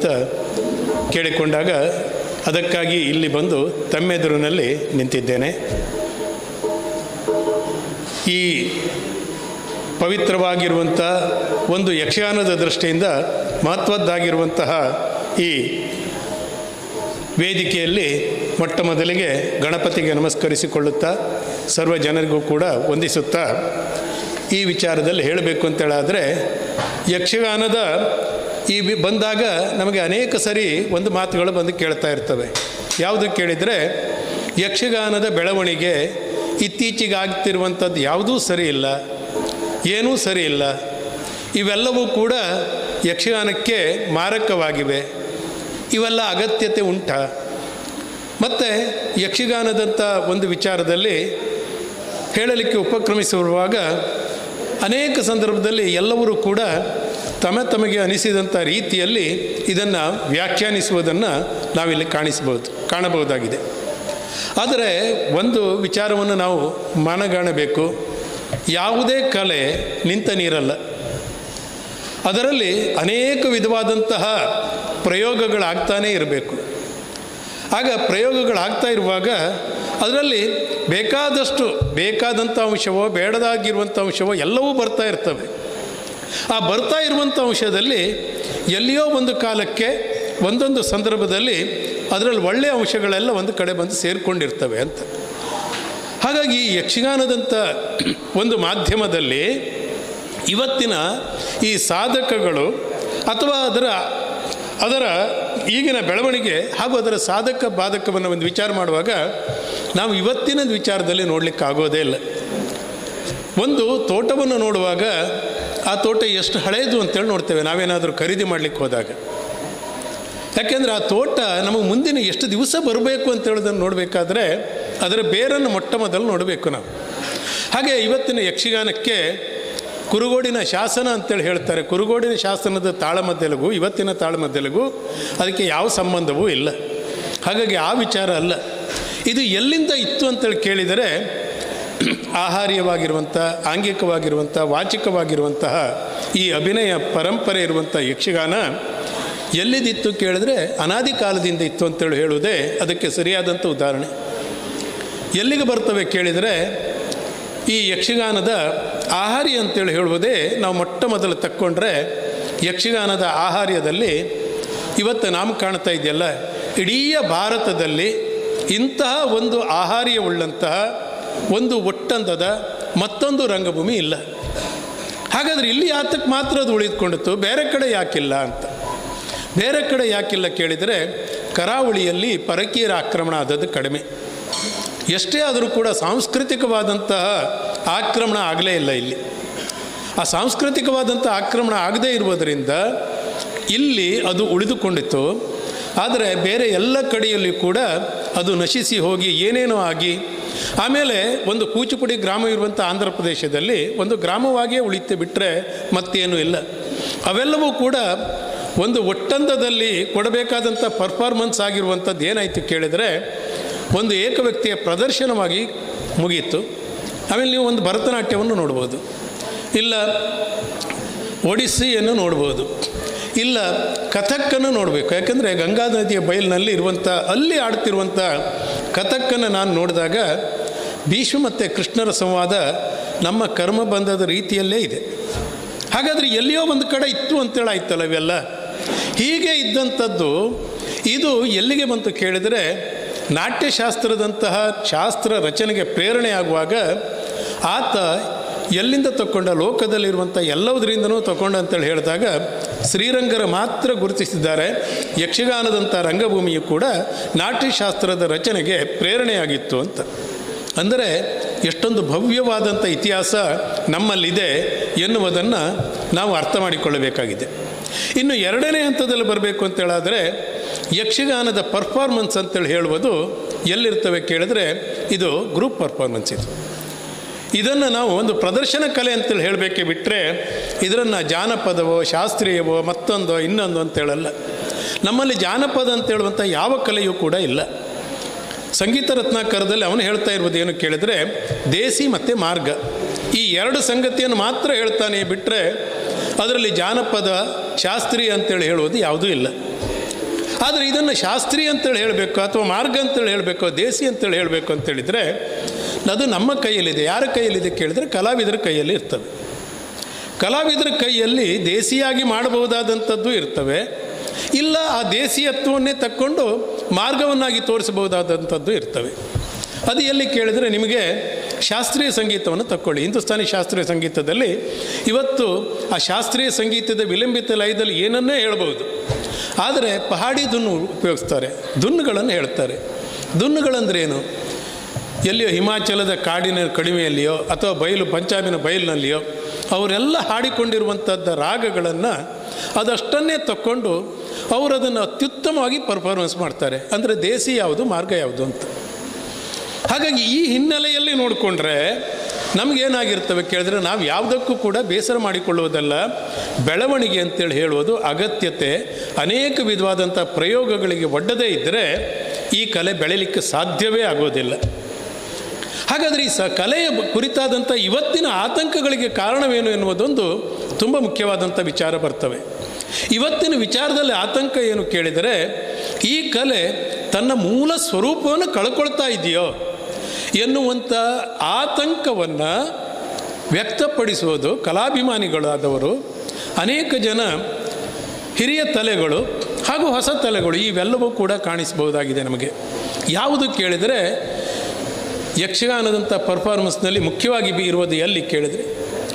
ಅಂತ ಕೇಳಿಕೊಂಡಾಗ ಅದಕ್ಕಾಗಿ ಇಲ್ಲಿ ಬಂದು ತಮ್ಮೆದುರಿನಲ್ಲಿ ನಿಂತಿದ್ದೇನೆ. ಈ ಪವಿತ್ರವಾಗಿರುವಂಥ ಒಂದು ಯಕ್ಷಗಾನದ ದೃಷ್ಟಿಯಿಂದ ಮಹತ್ವದ್ದಾಗಿರುವಂತಹ ಈ ವೇದಿಕೆಯಲ್ಲಿ ಮೊಟ್ಟ ಮೊದಲಿಗೆ ಗಣಪತಿಗೆ ನಮಸ್ಕರಿಸಿಕೊಳ್ಳುತ್ತಾ ಸರ್ವ ಜನರಿಗೂ ಕೂಡ ವಂದಿಸುತ್ತಾ ಈ ವಿಚಾರದಲ್ಲಿ ಹೇಳಬೇಕು ಅಂತೇಳಾದರೆ ಯಕ್ಷಗಾನದ ಈ ಬಂದಾಗ ನಮಗೆ ಅನೇಕ ಸರಿ ಒಂದು ಮಾತುಗಳು ಬಂದು ಕೇಳ್ತಾ ಇರ್ತವೆ. ಯಾವುದು ಕೇಳಿದರೆ, ಯಕ್ಷಗಾನದ ಬೆಳವಣಿಗೆ ಇತ್ತೀಚೆಗೆ ಆಗ್ತಿರುವಂಥದ್ದು ಯಾವುದೂ ಸರಿ ಇಲ್ಲ, ಏನೂ ಸರಿ ಇಲ್ಲ. ಇವೆಲ್ಲವೂ ಕೂಡ ಯಕ್ಷಗಾನಕ್ಕೆ ಮಾರಕವಾಗಿವೆ. ಇವೆಲ್ಲ ಅಗತ್ಯತೆ ಉಂಟ. ಮತ್ತು ಯಕ್ಷಗಾನದಂಥ ಒಂದು ವಿಚಾರದಲ್ಲಿ ಹೇಳಲಿಕ್ಕೆ ಉಪಕ್ರಮಿಸಿರುವಾಗ ಅನೇಕ ಸಂದರ್ಭದಲ್ಲಿ ಎಲ್ಲವರೂ ಕೂಡ ತಮ್ಮ ತಮಗೆ ಅನಿಸಿದಂಥ ರೀತಿಯಲ್ಲಿ ಇದನ್ನು ವ್ಯಾಖ್ಯಾನಿಸುವುದನ್ನು ನಾವಿಲ್ಲಿ ಕಾಣಿಸಬಹುದು, ಕಾಣಬಹುದಾಗಿದೆ. ಆದರೆ ಒಂದು ವಿಚಾರವನ್ನು ನಾವು ಮನಗಾಣಬೇಕು. ಯಾವುದೇ ಕಲೆ ನಿಂತ ನೀರಲ್ಲ. ಅದರಲ್ಲಿ ಅನೇಕ ವಿಧವಾದಂತಹ ಪ್ರಯೋಗಗಳಾಗ್ತಾನೇ ಇರಬೇಕು. ಆಗ ಪ್ರಯೋಗಗಳಾಗ್ತಾ ಇರುವಾಗ ಅದರಲ್ಲಿ ಬೇಕಾದಷ್ಟು ಬೇಕಾದಂಥ ಅಂಶವೋ ಬೇಡದಾಗಿರುವಂಥ ಅಂಶವೋ ಎಲ್ಲವೂ ಬರ್ತಾ ಇರ್ತವೆ. ಆ ಬರ್ತಾ ಇರುವಂಥ ಅಂಶದಲ್ಲಿ ಎಲ್ಲಿಯೋ ಒಂದು ಕಾಲಕ್ಕೆ ಒಂದೊಂದು ಸಂದರ್ಭದಲ್ಲಿ ಅದರಲ್ಲಿ ಒಳ್ಳೆಯ ಅಂಶಗಳೆಲ್ಲ ಒಂದು ಕಡೆ ಬಂದು ಸೇರಿಕೊಂಡಿರ್ತವೆ ಅಂತ. ಹಾಗಾಗಿ ಯಕ್ಷಗಾನದಂಥ ಒಂದು ಮಾಧ್ಯಮದಲ್ಲಿ ಇವತ್ತಿನ ಈ ಸಾಧಕಗಳು ಅಥವಾ ಅದರ ಅದರ ಈಗಿನ ಬೆಳವಣಿಗೆ ಹಾಗೂ ಅದರ ಸಾಧಕ ಬಾಧಕವನ್ನು ಒಂದು ವಿಚಾರ ಮಾಡುವಾಗ ನಾವು ಇವತ್ತಿನ ವಿಚಾರದಲ್ಲಿ ನೋಡಲಿಕ್ಕಾಗೋದೇ ಇಲ್ಲ. ಒಂದು ತೋಟವನ್ನು ನೋಡುವಾಗ ಆ ತೋಟ ಎಷ್ಟು ಹಳೆಯದು ಅಂತೇಳಿ ನೋಡ್ತೇವೆ. ನಾವೇನಾದರೂ ಖರೀದಿ ಮಾಡಲಿಕ್ಕೆ ಹೋದಾಗ. ಯಾಕೆಂದರೆ ಆ ತೋಟ ನಮಗೆ ಮುಂದಿನ ಎಷ್ಟು ದಿವಸ ಬರಬೇಕು ಅಂತ ಹೇಳೋದನ್ನು ನೋಡಬೇಕಾದ್ರೆ ಅದರ ಬೇರನ್ನು ಮೊಟ್ಟ ಮೊದಲು ನೋಡಬೇಕು ನಾವು. ಹಾಗೆ ಇವತ್ತಿನ ಯಕ್ಷಗಾನಕ್ಕೆ ಕುರುಗೋಡಿನ ಶಾಸನ ಅಂತೇಳಿ ಹೇಳ್ತಾರೆ. ಕುರುಗೋಡಿನ ಶಾಸನದ ತಾಳಮದ್ದೆಲಗೂ ಇವತ್ತಿನ ತಾಳಮದ್ದೆಲಗೂ ಅದಕ್ಕೆ ಯಾವ ಸಂಬಂಧವೂ ಇಲ್ಲ. ಹಾಗಾಗಿ ಆ ವಿಚಾರ ಅಲ್ಲ. ಇದು ಎಲ್ಲಿಂದ ಇತ್ತು ಅಂತೇಳಿ ಕೇಳಿದರೆ ಆಹಾರ್ಯವಾಗಿರುವಂಥ, ಆಂಗಿಕವಾಗಿರುವಂಥ, ವಾಚಿಕವಾಗಿರುವಂತಹ ಈ ಅಭಿನಯ ಪರಂಪರೆ ಇರುವಂಥ ಯಕ್ಷಗಾನ ಎಲ್ಲಿದಿತ್ತು ಕೇಳಿದ್ರೆ ಅನಾದಿ ಕಾಲದಿಂದ ಇತ್ತು ಅಂತೇಳಿ ಹೇಳುವುದೇ ಅದಕ್ಕೆ ಸರಿಯಾದಂಥ ಉದಾಹರಣೆ. ಎಲ್ಲಿಗೆ ಬರ್ತವೆ ಕೇಳಿದರೆ ಈ ಯಕ್ಷಗಾನದ ಆಹಾರ್ಯ ಅಂತೇಳಿ ಹೇಳುವುದೇ ನಾವು ಮೊಟ್ಟ ಮೊದಲು ತಕ್ಕೊಂಡ್ರೆ ಯಕ್ಷಗಾನದ ಆಹಾರ್ಯದಲ್ಲಿ ಇವತ್ತು ನಾವು ಕಾಣ್ತಾ ಇದೆಯಲ್ಲ, ಇಡೀ ಭಾರತದಲ್ಲಿ ಇಂತಹ ಒಂದು ಆಹಾರ್ಯವುಳ್ಳಂತಹ ಒಂದು ಒಟ್ಟಂತದ ಮತ್ತೊಂದು ರಂಗಭೂಮಿ ಇಲ್ಲ. ಹಾಗಾದರೆ ಇಲ್ಲಿ ಆತಕ್ಕೆ ಮಾತ್ರ ಅದು ಉಳಿದುಕೊಂಡಿತ್ತು, ಬೇರೆ ಕಡೆ ಯಾಕಿಲ್ಲ ಅಂತ. ಬೇರೆ ಕಡೆ ಯಾಕಿಲ್ಲ ಕೇಳಿದರೆ ಕರಾವಳಿಯಲ್ಲಿ ಪರಕೀಯರ ಆಕ್ರಮಣ ಆದದ್ದು ಕಡಿಮೆ. ಎಷ್ಟೇ ಆದರೂ ಕೂಡ ಸಾಂಸ್ಕೃತಿಕವಾದಂತಹ ಆಕ್ರಮಣ ಆಗಲೇ ಇಲ್ಲ ಇಲ್ಲಿ. ಆ ಸಾಂಸ್ಕೃತಿಕವಾದಂಥ ಆಕ್ರಮಣ ಆಗದೇ ಇರುವುದರಿಂದ ಇಲ್ಲಿ ಅದು ಉಳಿದುಕೊಂಡಿತ್ತು. ಆದರೆ ಬೇರೆ ಎಲ್ಲ ಕಡೆಯಲ್ಲಿ ಕೂಡ ಅದು ನಶಿಸಿ ಹೋಗಿ ಏನೇನೋ ಆಗಿ ಆಮೇಲೆ ಒಂದು ಕೂಚಿಪುಡಿ ಗ್ರಾಮ ಇರುವಂಥ ಆಂಧ್ರ ಪ್ರದೇಶದಲ್ಲಿ ಒಂದು ಗ್ರಾಮವಾಗಿಯೇ ಉಳಿತು ಬಿಟ್ಟರೆ ಮತ್ತೇನು ಇಲ್ಲ. ಅವೆಲ್ಲವೂ ಕೂಡ ಒಂದು ಒಟ್ಟಂದದಲ್ಲಿ ಕೊಡಬೇಕಾದಂಥ ಪರ್ಫಾರ್ಮೆನ್ಸ್ ಆಗಿರುವಂಥದ್ದು ಏನಾಯಿತು ಕೇಳಿದರೆ ಒಂದು ಏಕ ವ್ಯಕ್ತಿಯ ಪ್ರದರ್ಶನವಾಗಿ ಮುಗೀತು ಆಮೇಲೆ ನೀವು ಒಂದು ಭರತನಾಟ್ಯವನ್ನು ನೋಡ್ಬೋದು. ಇಲ್ಲ, ಒಡಿಸ್ಸಿಯನ್ನು ನೋಡ್ಬೋದು. ಇಲ್ಲ, ಕಥಕ್ಕನ್ನು ನೋಡಬೇಕು. ಯಾಕಂದರೆ ಗಂಗಾ ನದಿಯ ಬಯಲಿನಲ್ಲಿ ಇರುವಂಥ ಅಲ್ಲಿ ಆಡ್ತಿರುವಂಥ ಕಥಕ್ಕನ್ನು ನಾನು ನೋಡಿದಾಗ ಭೀಷ್ಮ ಮತ್ತು ಕೃಷ್ಣರ ಸಂವಾದ ನಮ್ಮ ಕರ್ಮಬಂಧದ ರೀತಿಯಲ್ಲೇ ಇದೆ. ಹಾಗಾದರೆ ಎಲ್ಲಿಯೋ ಒಂದು ಕಡೆ ಇತ್ತು ಅಂತೇಳಿ ಆಯ್ತಲ್ಲ ಇವೆಲ್ಲ? ಹೀಗೆ ಇದ್ದಂಥದ್ದು, ಇದು ಎಲ್ಲಿಗೆ ಬಂತು ಕೇಳಿದರೆ, ನಾಟ್ಯಶಾಸ್ತ್ರದಂತಹ ಶಾಸ್ತ್ರ ರಚನೆಗೆ ಪ್ರೇರಣೆ ಆಗುವಾಗ ಆತ ಎಲ್ಲಿಂದ ತಕ್ಕೊಂಡ? ಲೋಕದಲ್ಲಿರುವಂಥ ಎಲ್ಲವುದರಿಂದನೂ ತಗೊಂಡ ಅಂತೇಳಿ ಹೇಳಿದಾಗ ಶ್ರೀರಂಗರ ಮಾತ್ರ ಗುರುತಿಸಿದ್ದಾರೆ. ಯಕ್ಷಗಾನದಂಥ ರಂಗಭೂಮಿಯು ಕೂಡ ನಾಟ್ಯಶಾಸ್ತ್ರದ ರಚನೆಗೆ ಪ್ರೇರಣೆಯಾಗಿತ್ತು ಅಂತ. ಅಂದರೆ ಎಷ್ಟೊಂದು ಭವ್ಯವಾದಂಥ ಇತಿಹಾಸ ನಮ್ಮಲ್ಲಿದೆ ಎನ್ನುವುದನ್ನು ನಾವು ಅರ್ಥ ಮಾಡಿಕೊಳ್ಳಬೇಕಾಗಿದೆ. ಇನ್ನು ಎರಡನೇ ಹಂತದಲ್ಲಿ ಬರಬೇಕು ಅಂತೇಳಾದರೆ ಯಕ್ಷಗಾನದ ಪರ್ಫಾರ್ಮೆನ್ಸ್ ಅಂತೇಳಿ ಹೇಳುವುದು ಎಲ್ಲಿರ್ತವೆ ಕೇಳಿದ್ರೆ ಇದು ಗ್ರೂಪ್ ಪರ್ಫಾರ್ಮೆನ್ಸ್ ಇದು. ಇದನ್ನು ನಾವು ಒಂದು ಪ್ರದರ್ಶನ ಕಲೆ ಅಂತೇಳಿ ಹೇಳಬೇಕೆ ಬಿಟ್ಟರೆ ಇದರನ್ನು ಜಾನಪದವೋ, ಶಾಸ್ತ್ರೀಯವೋ, ಮತ್ತೊಂದೋ, ಇನ್ನೊಂದು ಅಂತೇಳಲ್ಲ ನಮ್ಮಲ್ಲಿ ಜಾನಪದ ಅಂತ ಹೇಳುವಂಥ ಯಾವ ಕಲೆಯೂ ಕೂಡ ಇಲ್ಲ. ಸಂಗೀತ ರತ್ನಾಕರದಲ್ಲಿ ಅವನು ಹೇಳ್ತಾ ಇರ್ಬೋದು ಏನು ಕೇಳಿದರೆ, ದೇಸಿ ಮತ್ತು ಮಾರ್ಗ. ಈ ಎರಡು ಸಂಗತಿಯನ್ನು ಮಾತ್ರ ಹೇಳ್ತಾನೆ ಬಿಟ್ಟರೆ ಅದರಲ್ಲಿ ಜಾನಪದ, ಶಾಸ್ತ್ರೀಯ ಅಂತೇಳಿ ಹೇಳುವುದು ಯಾವುದೂ ಇಲ್ಲ. ಆದರೆ ಇದನ್ನು ಶಾಸ್ತ್ರೀಯ ಅಂತೇಳಿ ಹೇಳಬೇಕು ಅಥವಾ ಮಾರ್ಗ ಅಂತೇಳಿ ಹೇಳಬೇಕು, ದೇಸಿ ಅಂತೇಳಿ ಹೇಳಬೇಕು ಅಂತೇಳಿದರೆ ಅದು ನಮ್ಮ ಕೈಯಲ್ಲಿದೆ. ಯಾರ ಕೈಯಲ್ಲಿದೆ ಕೇಳಿದರೆ ಕಲಾವಿದರ ಕೈಯಲ್ಲಿ ಇರ್ತವೆ ಕಲಾವಿದರ ಕೈಯಲ್ಲಿ ದೇಸಿಯಾಗಿ ಮಾಡಬಹುದಾದಂಥದ್ದು ಇರ್ತವೆ. ಇಲ್ಲ, ಆ ದೇಸಿಯತ್ವವನ್ನೇ ತಕ್ಕೊಂಡು ಮಾರ್ಗವನ್ನಾಗಿ ತೋರಿಸಬಹುದಾದಂಥದ್ದು ಇರ್ತವೆ. ಅದು ಎಲ್ಲಿ ಕೇಳಿದರೆ ನಿಮಗೆ ಶಾಸ್ತ್ರೀಯ ಸಂಗೀತವನ್ನು ತಕ್ಕೊಳ್ಳಿ. ಹಿಂದೂಸ್ತಾನಿ ಶಾಸ್ತ್ರೀಯ ಸಂಗೀತದಲ್ಲಿ ಇವತ್ತು ಆ ಶಾಸ್ತ್ರೀಯ ಸಂಗೀತದ ವಿಲಂಬಿತ ಲಯದಲ್ಲಿ ಏನನ್ನೇ ಹೇಳ್ಬೋದು. ಆದರೆ ಪಹಾಡಿ ದುನ್ನು ಉಪಯೋಗಿಸ್ತಾರೆ. ದುನ್ನುಗಳನ್ನು ಹೇಳ್ತಾರೆ. ದುನ್ನುಗಳಂದ್ರೇನು? ಎಲ್ಲಿಯೋ ಹಿಮಾಚಲದ ಕಾಡಿನ ಕಡಿಮೆಯಲ್ಲಿಯೋ ಅಥವಾ ಬಯಲು ಪಂಜಾಬಿನ ಬಯಲಿನಲ್ಲಿಯೋ ಅವರೆಲ್ಲ ಹಾಡಿಕೊಂಡಿರುವಂಥದ್ದು ರಾಗಗಳನ್ನು ಅದಷ್ಟನ್ನೇ ತಕ್ಕೊಂಡು ಅವರು ಅದನ್ನು ಅತ್ಯುತ್ತಮವಾಗಿ ಪರ್ಫಾರ್ಮೆನ್ಸ್ ಮಾಡ್ತಾರೆ. ಅಂದರೆ ದೇಸಿ ಯಾವುದು, ಮಾರ್ಗ ಯಾವುದು ಅಂತ. ಹಾಗಾಗಿ ಈ ಹಿನ್ನೆಲೆಯಲ್ಲಿ ನೋಡಿಕೊಂಡ್ರೆ ನಮಗೇನಾಗಿರ್ತವೆ ಕೇಳಿದ್ರೆ ನಾವು ಯಾವುದಕ್ಕೂ ಕೂಡ ಬೇಸರ ಮಾಡಿಕೊಳ್ಳುವುದಲ್ಲ. ಬೆಳವಣಿಗೆ ಅಂತೇಳಿ ಹೇಳುವುದು ಅಗತ್ಯತೆ. ಅನೇಕ ವಿಧವಾದಂಥ ಪ್ರಯೋಗಗಳಿಗೆ ಒಡ್ಡದೇ ಇದ್ದರೆ ಈ ಕಲೆ ಬೆಳೀಲಿಕ್ಕೆ ಸಾಧ್ಯವೇ ಆಗೋದಿಲ್ಲ. ಹಾಗಾದರೆ ಈ ಸ ಕಲೆಯ ಕುರಿತಾದಂಥ ಇವತ್ತಿನ ಆತಂಕಗಳಿಗೆ ಕಾರಣವೇನು ಎನ್ನುವುದೊಂದು ತುಂಬ ಮುಖ್ಯವಾದಂಥ ವಿಚಾರ ಬರ್ತವೆ. ಇವತ್ತಿನ ವಿಚಾರದಲ್ಲಿ ಆತಂಕ ಏನು ಕೇಳಿದರೆ, ಈ ಕಲೆ ತನ್ನ ಮೂಲ ಸ್ವರೂಪವನ್ನು ಕಳ್ಕೊಳ್ತಾ ಇದೆಯೋ ಎನ್ನುವಂಥ ಆತಂಕವನ್ನು ವ್ಯಕ್ತಪಡಿಸುವುದು ಕಲಾಭಿಮಾನಿಗಳಾದವರು, ಅನೇಕ ಜನ ಹಿರಿಯ ತಲೆಗಳು ಹಾಗೂ ಹೊಸ ತಲೆಗಳು ಇವೆಲ್ಲವೂ ಕೂಡ ಕಾಣಿಸಬಹುದಾಗಿದೆ ನಮಗೆ. ಯಾವುದು ಕೇಳಿದರೆ ಯಕ್ಷಗಾನದಂಥ ಪರ್ಫಾರ್ಮೆನ್ಸ್ನಲ್ಲಿ ಮುಖ್ಯವಾಗಿ ಇರುವುದು ಎಲ್ಲಿ ಕೇಳಿದರೆ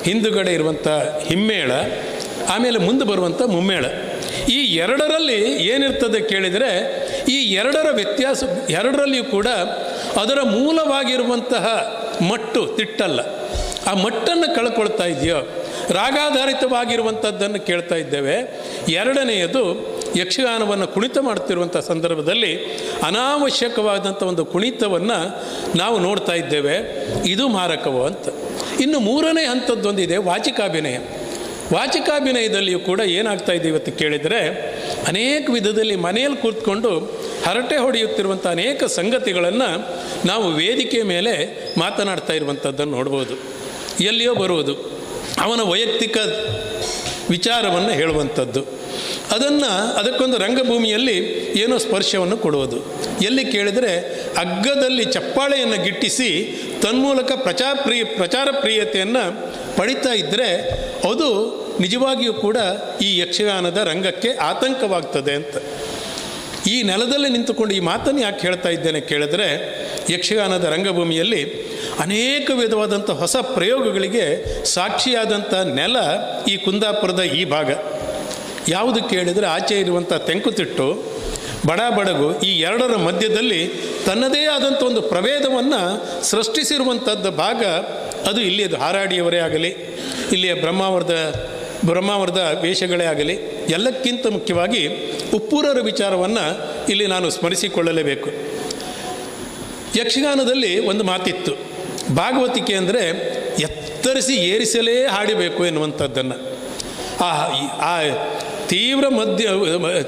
ಹಿಂದುಗಡೆ ಇರುವಂಥ ಹಿಮ್ಮೇಳ, ಆಮೇಲೆ ಮುಂದೆ ಬರುವಂಥ ಮುಮ್ಮೇಳ. ಈ ಎರಡರಲ್ಲಿ ಏನಿರ್ತದೆ ಕೇಳಿದರೆ ಈ ಎರಡರ ವ್ಯತ್ಯಾಸ, ಎರಡರಲ್ಲಿಯೂ ಕೂಡ ಅದರ ಮೂಲವಾಗಿರುವಂತಹ ಮಟ್ಟು, ತಿಟ್ಟಲ್ಲ. ಆ ಮಟ್ಟನ್ನು ಕಳ್ಕೊಳ್ತಾ ಇದೆಯೋ, ರಾಗಾಧಾರಿತವಾಗಿರುವಂಥದ್ದನ್ನು ಕೇಳ್ತಾ ಇದ್ದೇವೆ. ಎರಡನೆಯದು ಯಕ್ಷಗಾನವನ್ನು ಕುಣಿತ ಮಾಡ್ತಿರುವಂಥ ಸಂದರ್ಭದಲ್ಲಿ ಅನಾವಶ್ಯಕವಾದಂಥ ಒಂದು ಕುಣಿತವನ್ನು ನಾವು ನೋಡ್ತಾ ಇದ್ದೇವೆ. ಇದು ಮಾರಕವು ಅಂತ. ಇನ್ನು ಮೂರನೇ ಹಂತದ್ದೊಂದಿದೆ ವಾಚಿಕಾಭಿನಯ. ವಾಚಿಕಾಭಿನಯದಲ್ಲಿಯೂ ಕೂಡ ಏನಾಗ್ತಾ ಇದೆ ಇವತ್ತು ಕೇಳಿದರೆ, ಅನೇಕ ವಿಧದಲ್ಲಿ ಮನೆಯಲ್ಲಿ ಕೂತ್ಕೊಂಡು ಹರಟೆ ಹೊಡೆಯುತ್ತಿರುವಂಥ ಅನೇಕ ಸಂಗತಿಗಳನ್ನು ನಾವು ವೇದಿಕೆ ಮೇಲೆ ಮಾತನಾಡ್ತಾ ಇರುವಂಥದ್ದನ್ನು ನೋಡ್ಬೋದು. ಎಲ್ಲಿಯೋ ಬರುವುದು. ಅವನ ವೈಯಕ್ತಿಕ ವಿಚಾರವನ್ನು ಹೇಳುವಂಥದ್ದು. ಅದನ್ನು ಅದಕ್ಕೊಂದು ರಂಗಭೂಮಿಯಲ್ಲಿ ಏನೋ ಸ್ಪರ್ಶವನ್ನು ಕೊಡುವುದು. ಎಲ್ಲಿ ಕೇಳಿದರೆ ಅಗ್ಗದಲ್ಲಿ ಚಪ್ಪಾಳೆಯನ್ನು ಗಿಟ್ಟಿಸಿ ತನ್ಮೂಲಕ ಪ್ರಚಾರ ಪ್ರಿಯ, ಪ್ರಚಾರ ಪ್ರಿಯತೆಯನ್ನು ಪಡಿತಾ ಇದ್ದರೆ ಅದು ನಿಜವಾಗಿಯೂ ಕೂಡ ಈ ಯಕ್ಷಗಾನದ ರಂಗಕ್ಕೆ ಆತಂಕವಾಗ್ತದೆ ಅಂತ. ಈ ನೆಲದಲ್ಲಿ ನಿಂತುಕೊಂಡು ಈ ಮಾತನ್ನು ಯಾಕೆ ಹೇಳ್ತಾ ಇದ್ದೇನೆ ಕೇಳಿದ್ರೆ ಯಕ್ಷಗಾನದ ರಂಗಭೂಮಿಯಲ್ಲಿ ಅನೇಕ ವಿಧವಾದಂಥ ಹೊಸ ಪ್ರಯೋಗಗಳಿಗೆ ಸಾಕ್ಷಿಯಾದಂಥ ನೆಲ ಈ ಕುಂದಾಪುರದ ಈ ಭಾಗ. ಯಾವುದು ಕೇಳಿದರೆ ಆಚೆ ಇರುವಂಥ ತೆಂಕುತಿಟ್ಟು ಬಡ ಬಡಗು ಈ ಎರಡರ ಮಧ್ಯದಲ್ಲಿ ತನ್ನದೇ ಆದಂಥ ಒಂದು ಪ್ರಭೇದವನ್ನು ಸೃಷ್ಟಿಸಿರುವಂಥದ್ದು ಭಾಗ ಅದು ಇಲ್ಲಿಯದು. ಹಾರಾಡಿಯವರೇ ಆಗಲಿ, ಇಲ್ಲಿಯ ಬ್ರಹ್ಮಾವರದ ಬ್ರಹ್ಮಾವರದ ವೇಷಗಳೇ ಆಗಲಿ, ಎಲ್ಲಕ್ಕಿಂತ ಮುಖ್ಯವಾಗಿ ಉಪ್ಪೂರರ ವಿಚಾರವನ್ನು ಇಲ್ಲಿ ನಾನು ಸ್ಮರಿಸಿಕೊಳ್ಳಲೇಬೇಕು. ಯಕ್ಷಗಾನದಲ್ಲಿ ಒಂದು ಮಾತಿತ್ತು ಭಾಗವತಿಕೆ ಅಂದರೆ ಎತ್ತರಿಸಿ ಏರಿಸಲೇ ಹಾಡಬೇಕು ಎನ್ನುವಂಥದ್ದನ್ನು ಆ ಆ ತೀವ್ರ ಮಧ್ಯ,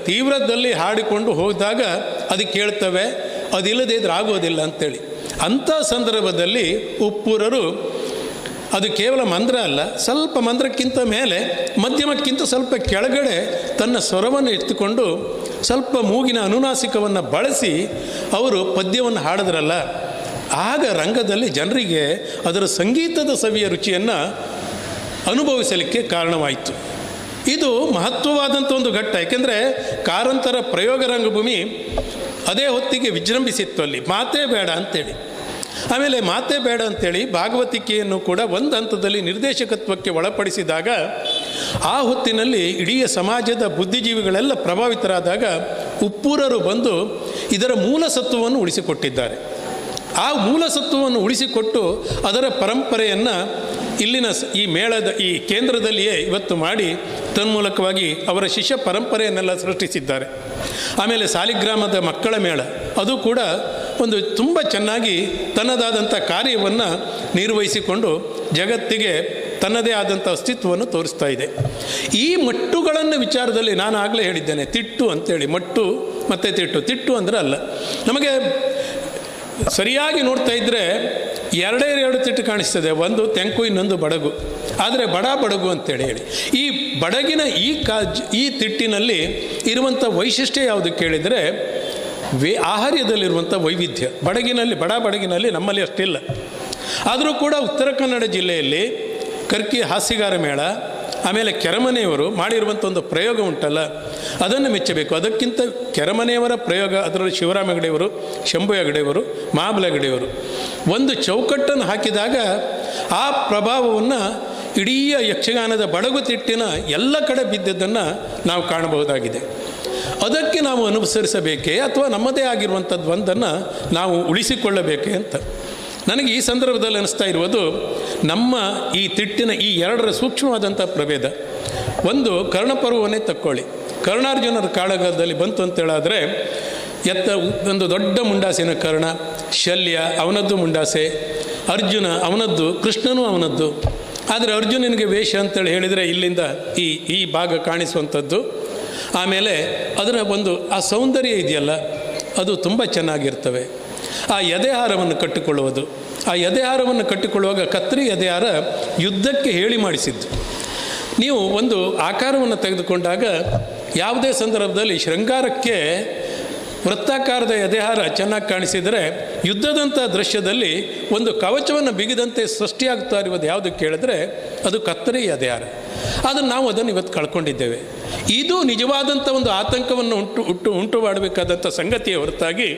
ತೀವ್ರದಲ್ಲಿ ಹಾಡಿಕೊಂಡು ಹೋದಾಗ ಅದು ಕೇಳ್ತವೆ, ಅದಿಲ್ಲದೆ ಇದ್ರೆ ಆಗೋದಿಲ್ಲ ಅಂತೇಳಿ. ಅಂಥ ಸಂದರ್ಭದಲ್ಲಿ ಉಪ್ಪುರರು, ಅದು ಕೇವಲ ಮಂತ್ರ ಅಲ್ಲ, ಸ್ವಲ್ಪ ಮಂತ್ರಕ್ಕಿಂತ ಮೇಲೆ, ಮಧ್ಯಮಕ್ಕಿಂತ ಸ್ವಲ್ಪ ಕೆಳಗಡೆ ತನ್ನ ಸ್ವರವನ್ನು ಎತ್ತುಕೊಂಡು ಸ್ವಲ್ಪ ಮೂಗಿನ ಅನುನಾಸಿಕವನ್ನು ಬಳಸಿ ಅವರು ಪದ್ಯವನ್ನು ಹಾಡಿದ್ರಲ್ಲ, ಆಗ ರಂಗದಲ್ಲಿ ಜನರಿಗೆ ಅದರ ಸಂಗೀತದ ಸವಿಯ ರುಚಿಯನ್ನು ಅನುಭವಿಸಲಿಕ್ಕೆ ಕಾರಣವಾಯಿತು. ಇದು ಮಹತ್ವವಾದಂಥ ಒಂದು ಘಟ್ಟ. ಯಾಕೆಂದರೆ ಕಾರಂತರ ಪ್ರಯೋಗ ರಂಗಭೂಮಿ ಅದೇ ಹೊತ್ತಿಗೆ ವಿಜೃಂಭಿಸಿತ್ತು ಅಲ್ಲಿ. ಮಾತೇ ಬೇಡ ಅಂತೇಳಿ. ಆಮೇಲೆ ಮಾತೇ ಬೇಡ ಅಂತೇಳಿ ಭಾಗವತಿಕೆಯನ್ನು ಕೂಡ ಒಂದು ಹಂತದಲ್ಲಿ ನಿರ್ದೇಶಕತ್ವಕ್ಕೆ ಒಳಪಡಿಸಿದಾಗ ಆ ಹೊತ್ತಿನಲ್ಲಿ ಇಡೀ ಸಮಾಜದ ಬುದ್ಧಿಜೀವಿಗಳೆಲ್ಲ ಪ್ರಭಾವಿತರಾದಾಗ ಉಪ್ಪೂರರು ಬಂದು ಇದರ ಮೂಲ ಸತ್ವವನ್ನು ಉಳಿಸಿಕೊಟ್ಟಿದ್ದಾರೆ. ಆ ಮೂಲ ಸತ್ವವನ್ನು ಉಳಿಸಿಕೊಟ್ಟು ಅದರ ಪರಂಪರೆಯನ್ನು ಇಲ್ಲಿನ ಈ ಮೇಳದ, ಈ ಕೇಂದ್ರದಲ್ಲಿಯೇ ಇವತ್ತು ಮಾಡಿ ತನ್ಮೂಲಕವಾಗಿ ಅವರ ಶಿಷ್ಯ ಪರಂಪರೆಯನ್ನೆಲ್ಲ ಸೃಷ್ಟಿಸಿದ್ದಾರೆ. ಆಮೇಲೆ ಸಾಲಿಗ್ರಾಮದ ಮಕ್ಕಳ ಮೇಳ, ಅದು ಕೂಡ ಒಂದು ತುಂಬ ಚೆನ್ನಾಗಿ ತನ್ನದಾದಂಥ ಕಾರ್ಯವನ್ನು ನಿರ್ವಹಿಸಿಕೊಂಡು ಜಗತ್ತಿಗೆ ತನ್ನದೇ ಆದಂಥ ಅಸ್ತಿತ್ವವನ್ನು ತೋರಿಸ್ತಾ ಇದೆ. ಈ ಮಟ್ಟುಗಳನ್ನು ವಿಚಾರದಲ್ಲಿ ನಾನು ಆಗಲೇ ಹೇಳಿದ್ದೇನೆ, ತಿಟ್ಟು ಅಂತೇಳಿ, ಮಟ್ಟು ಮತ್ತು ತಿಟ್ಟು ತಿಟ್ಟು ಅಂದರೆ ಅಲ್ಲ. ನಮಗೆ ಸರಿಯಾಗಿ ನೋಡ್ತಾ ಇದ್ದರೆ ಎರಡೇ ಎರಡು ತಿಟ್ಟು ಕಾಣಿಸ್ತದೆ. ಒಂದು ತೆಂಕು, ಇನ್ನೊಂದು ಬಡಗು. ಆದರೆ ಬಡ ಬಡಗು ಅಂತೇಳಿ ಹೇಳಿ. ಈ ಬಡಗಿನ ಈ ಕಾಜ್, ಈ ತಿಟ್ಟಿನಲ್ಲಿ ಇರುವಂಥ ವೈಶಿಷ್ಟ್ಯ ಯಾವುದು ಕೇಳಿದರೆ, ವೇ ಆಹಾರ್ಯದಲ್ಲಿರುವಂಥ ವೈವಿಧ್ಯ. ಬಡಗಿನಲ್ಲಿ, ಬಡ ಬಡಗಿನಲ್ಲಿ ನಮ್ಮಲ್ಲಿ ಅಷ್ಟಿಲ್ಲ. ಆದರೂ ಕೂಡ ಉತ್ತರ ಕನ್ನಡ ಜಿಲ್ಲೆಯಲ್ಲಿ ಕರ್ಕಿ ಹಾಸಿಗಾರ ಮೇಳ ಆಮೇಲೆ ಕೆರಮನೆಯವರು ಮಾಡಿರುವಂಥ ಒಂದು ಪ್ರಯೋಗ ಉಂಟಲ್ಲ, ಅದನ್ನು ಮೆಚ್ಚಬೇಕು. ಅದಕ್ಕಿಂತ ಕೆರಮನೆಯವರ ಪ್ರಯೋಗ, ಅದರಲ್ಲಿ ಶಿವರಾಮ ಹೆಗಡೆಯವರು, ಶಂಭು ಹೆಗಡೆಯವರು ಮಹಾಬಲ ಹೆಗಡೆಯವರು, ಒಂದು ಚೌಕಟ್ಟನ್ನು ಹಾಕಿದಾಗ ಆ ಪ್ರಭಾವವನ್ನು ಇಡೀ ಯಕ್ಷಗಾನದ ಬಡಗು ತಿಟ್ಟಿನ ಎಲ್ಲ ಕಡೆ ಬಿದ್ದದ್ದನ್ನು ನಾವು ಕಾಣಬಹುದಾಗಿದೆ. ಅದಕ್ಕೆ ನಾವು ಅನುಸರಿಸಬೇಕೇ ಅಥವಾ ನಮ್ಮದೇ ಆಗಿರುವಂಥದ್ದು ಒಂದನ್ನು ನಾವು ಉಳಿಸಿಕೊಳ್ಳಬೇಕೇ ಅಂತ. ನನಗೆ ಈ ಸಂದರ್ಭದಲ್ಲಿ ಅನಿಸ್ತಾ ಇರುವುದು ನಮ್ಮ ಈ ತಿಟ್ಟಿನ ಈ ಎರಡರ ಸೂಕ್ಷ್ಮವಾದಂಥ ಪ್ರಭೇದ. ಒಂದು, ಕರ್ಣಪರ್ವವನ್ನೇ ತಕ್ಕೊಳ್ಳಿ. ಕರ್ಣಾರ್ಜುನರ ಕಾಳಗದಲ್ಲಿ ಬಂತು ಅಂತೇಳಾದರೆ, ಎತ್ತ ಒಂದು ದೊಡ್ಡ ಮುಂಡಾಸಿನ ಕರ್ಣ, ಶಲ್ಯ ಅವನದ್ದು ಮುಂಡಾಸೆ, ಅರ್ಜುನ ಅವನದ್ದು, ಕೃಷ್ಣನೂ ಅವನದ್ದು. ಆದರೆ ಅರ್ಜುನನಿಗೆ ವೇಷ ಅಂತೇಳಿ ಹೇಳಿದರೆ ಇಲ್ಲಿಂದ ಈ ಈ ಭಾಗ ಕಾಣಿಸುವಂಥದ್ದು. ಆಮೇಲೆ ಅದರ ಒಂದು, ಆ ಸೌಂದರ್ಯ ಇದೆಯಲ್ಲ, ಅದು ತುಂಬ ಚೆನ್ನಾಗಿರ್ತವೆ. ಆ ಎದೆಹಾರವನ್ನು ಕಟ್ಟಿಕೊಳ್ಳುವುದು. ಆ ಎದೆಹಾರವನ್ನು ಕಟ್ಟಿಕೊಳ್ಳುವಾಗ ಕತ್ರಿ ಎದೆಹಾರ ಯುದ್ಧಕ್ಕೆ ಹೇಳಿ ಮಾಡಿಸಿದ್ದು. ನೀವು ಒಂದು ಆಕಾರವನ್ನು ತೆಗೆದುಕೊಂಡಾಗ ಯಾವುದೇ ಸಂದರ್ಭದಲ್ಲಿ ಶೃಂಗಾರಕ್ಕೆ ವೃತ್ತಾಕಾರದ ಎದೆಹಾರ ಚೆನ್ನಾಗಿ ಕಾಣಿಸಿದರೆ ಯುದ್ಧದಂಥ ದೃಶ್ಯದಲ್ಲಿ ಒಂದು ಕವಚವನ್ನು ಬಿಗಿದಂತೆ ಸೃಷ್ಟಿಯಾಗ್ತಾ ಇರುವುದು ಯಾವುದು ಕೇಳಿದ್ರೆ ಅದು ಕತ್ತರಿ ಎದೆಹಾರ. ಅದನ್ನು ನಾವು ಅದನ್ನು ಇವತ್ತು ಕಳ್ಕೊಂಡಿದ್ದೇವೆ. ಇದು ನಿಜವಾದಂಥ ಒಂದು ಆತಂಕವನ್ನು ಉಂಟು ಉಂಟು ಉಂಟು ಮಾಡಬೇಕಾದಂಥ ಸಂಗತಿಯ ಹೊರತಾಗಿ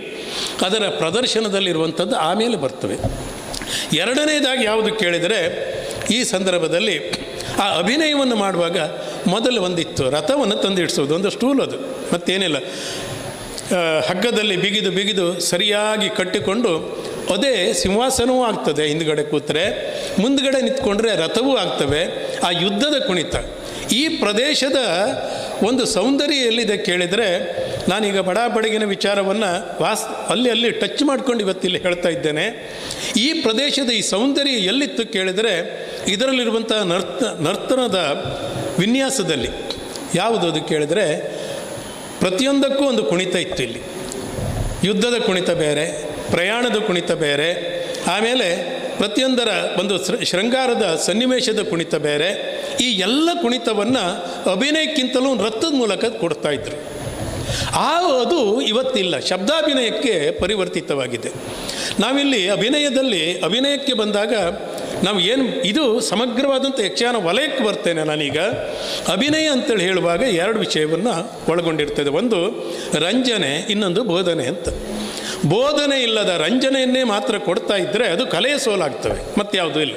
ಅದರ ಪ್ರದರ್ಶನದಲ್ಲಿರುವಂಥದ್ದು ಆಮೇಲೆ ಬರ್ತವೆ. ಎರಡನೇದಾಗಿ ಯಾವುದು ಕೇಳಿದರೆ ಈ ಸಂದರ್ಭದಲ್ಲಿ ಆ ಅಭಿನಯವನ್ನು ಮಾಡುವಾಗ ಮೊದಲು ಒಂದಿತ್ತು, ರಥವನ್ನು ತಂದಿಡಿಸೋದು, ಒಂದು ಸ್ಟೂಲ್ ಅದು, ಮತ್ತೇನಿಲ್ಲ. ಹಗ್ಗದಲ್ಲಿ ಬಿಗಿದು ಬಿಗಿದು ಸರಿಯಾಗಿ ಕಟ್ಟಿಕೊಂಡು ಅದೇ ಸಿಂಹಾಸನವೂ ಆಗ್ತದೆ. ಹಿಂದ್ಗಡೆ ಕೂತ್ರೆ ಮುಂದ್ಗಡೆ ನಿಂತ್ಕೊಂಡ್ರೆ ರಥವೂ ಆಗ್ತವೆ. ಆ ಯುದ್ಧದ ಕುಣಿತ. ಈ ಪ್ರದೇಶದ ಒಂದು ಸೌಂದರ್ಯ ಎಲ್ಲಿದೆ ಕೇಳಿದರೆ ನಾನೀಗ ಬಡ ಬಡಗಿನ ವಿಚಾರವನ್ನು ವಾಸ್ ಅಲ್ಲಿ ಅಲ್ಲಿ ಟಚ್ ಮಾಡ್ಕೊಂಡು ಇವತ್ತಿಲ್ಲಿ ಹೇಳ್ತಾ ಇದ್ದೇನೆ. ಈ ಪ್ರದೇಶದ ಈ ಸೌಂದರ್ಯ ಎಲ್ಲಿತ್ತು ಕೇಳಿದರೆ ಇದರಲ್ಲಿರುವಂಥ ನರ್ತ ನರ್ತನದ ವಿನ್ಯಾಸದಲ್ಲಿ. ಯಾವುದು ಅದು ಕೇಳಿದರೆ ಪ್ರತಿಯೊಂದಕ್ಕೂ ಒಂದು ಕುಣಿತ ಇತ್ತು ಇಲ್ಲಿ. ಯುದ್ಧದ ಕುಣಿತ ಬೇರೆ ಪ್ರಯಾಣದ ಕುಣಿತ ಬೇರೆ, ಆಮೇಲೆ ಪ್ರತಿಯೊಂದರ ಒಂದು ಶೃಂಗಾರದ ಸನ್ನಿವೇಶದ ಕುಣಿತ ಬೇರೆ, ಈ ಎಲ್ಲ ಕುಣಿತವನ್ನು ಅಭಿನಯಕ್ಕಿಂತಲೂ ನೃತ್ಯದ ಮೂಲಕ ಕೊಡ್ತಾ ಇದ್ರು. ಆ ಅದು ಇವತ್ತಿಲ್ಲ, ಶಬ್ದಾಭಿನಯಕ್ಕೆ ಪರಿವರ್ತಿತವಾಗಿದೆ. ನಾವಿಲ್ಲಿ ಅಭಿನಯದಲ್ಲಿ, ಅಭಿನಯಕ್ಕೆ ಬಂದಾಗ ನಾವು ಏನು ಇದು ಸಮಗ್ರವಾದಂಥ ಯಕ್ಷಗಾನ ವಲಯಕ್ಕೆ ಬರ್ತೇನೆ ನಾನೀಗ. ಅಭಿನಯ ಅಂತೇಳಿ ಹೇಳುವಾಗ ಎರಡು ವಿಷಯವನ್ನು ಒಳಗೊಂಡಿರ್ತದೆ. ಒಂದು ರಂಜನೆ, ಇನ್ನೊಂದು ಬೋಧನೆ ಅಂತ. ಬೋಧನೆ ಇಲ್ಲದ ರಂಜನೆಯನ್ನೇ ಮಾತ್ರ ಕೊಡ್ತಾ ಇದ್ದರೆ ಅದು ಕಲೆಯ ಸೋಲಾಗ್ತವೆ ಮತ್ಯಾವುದೂ ಇಲ್ಲ.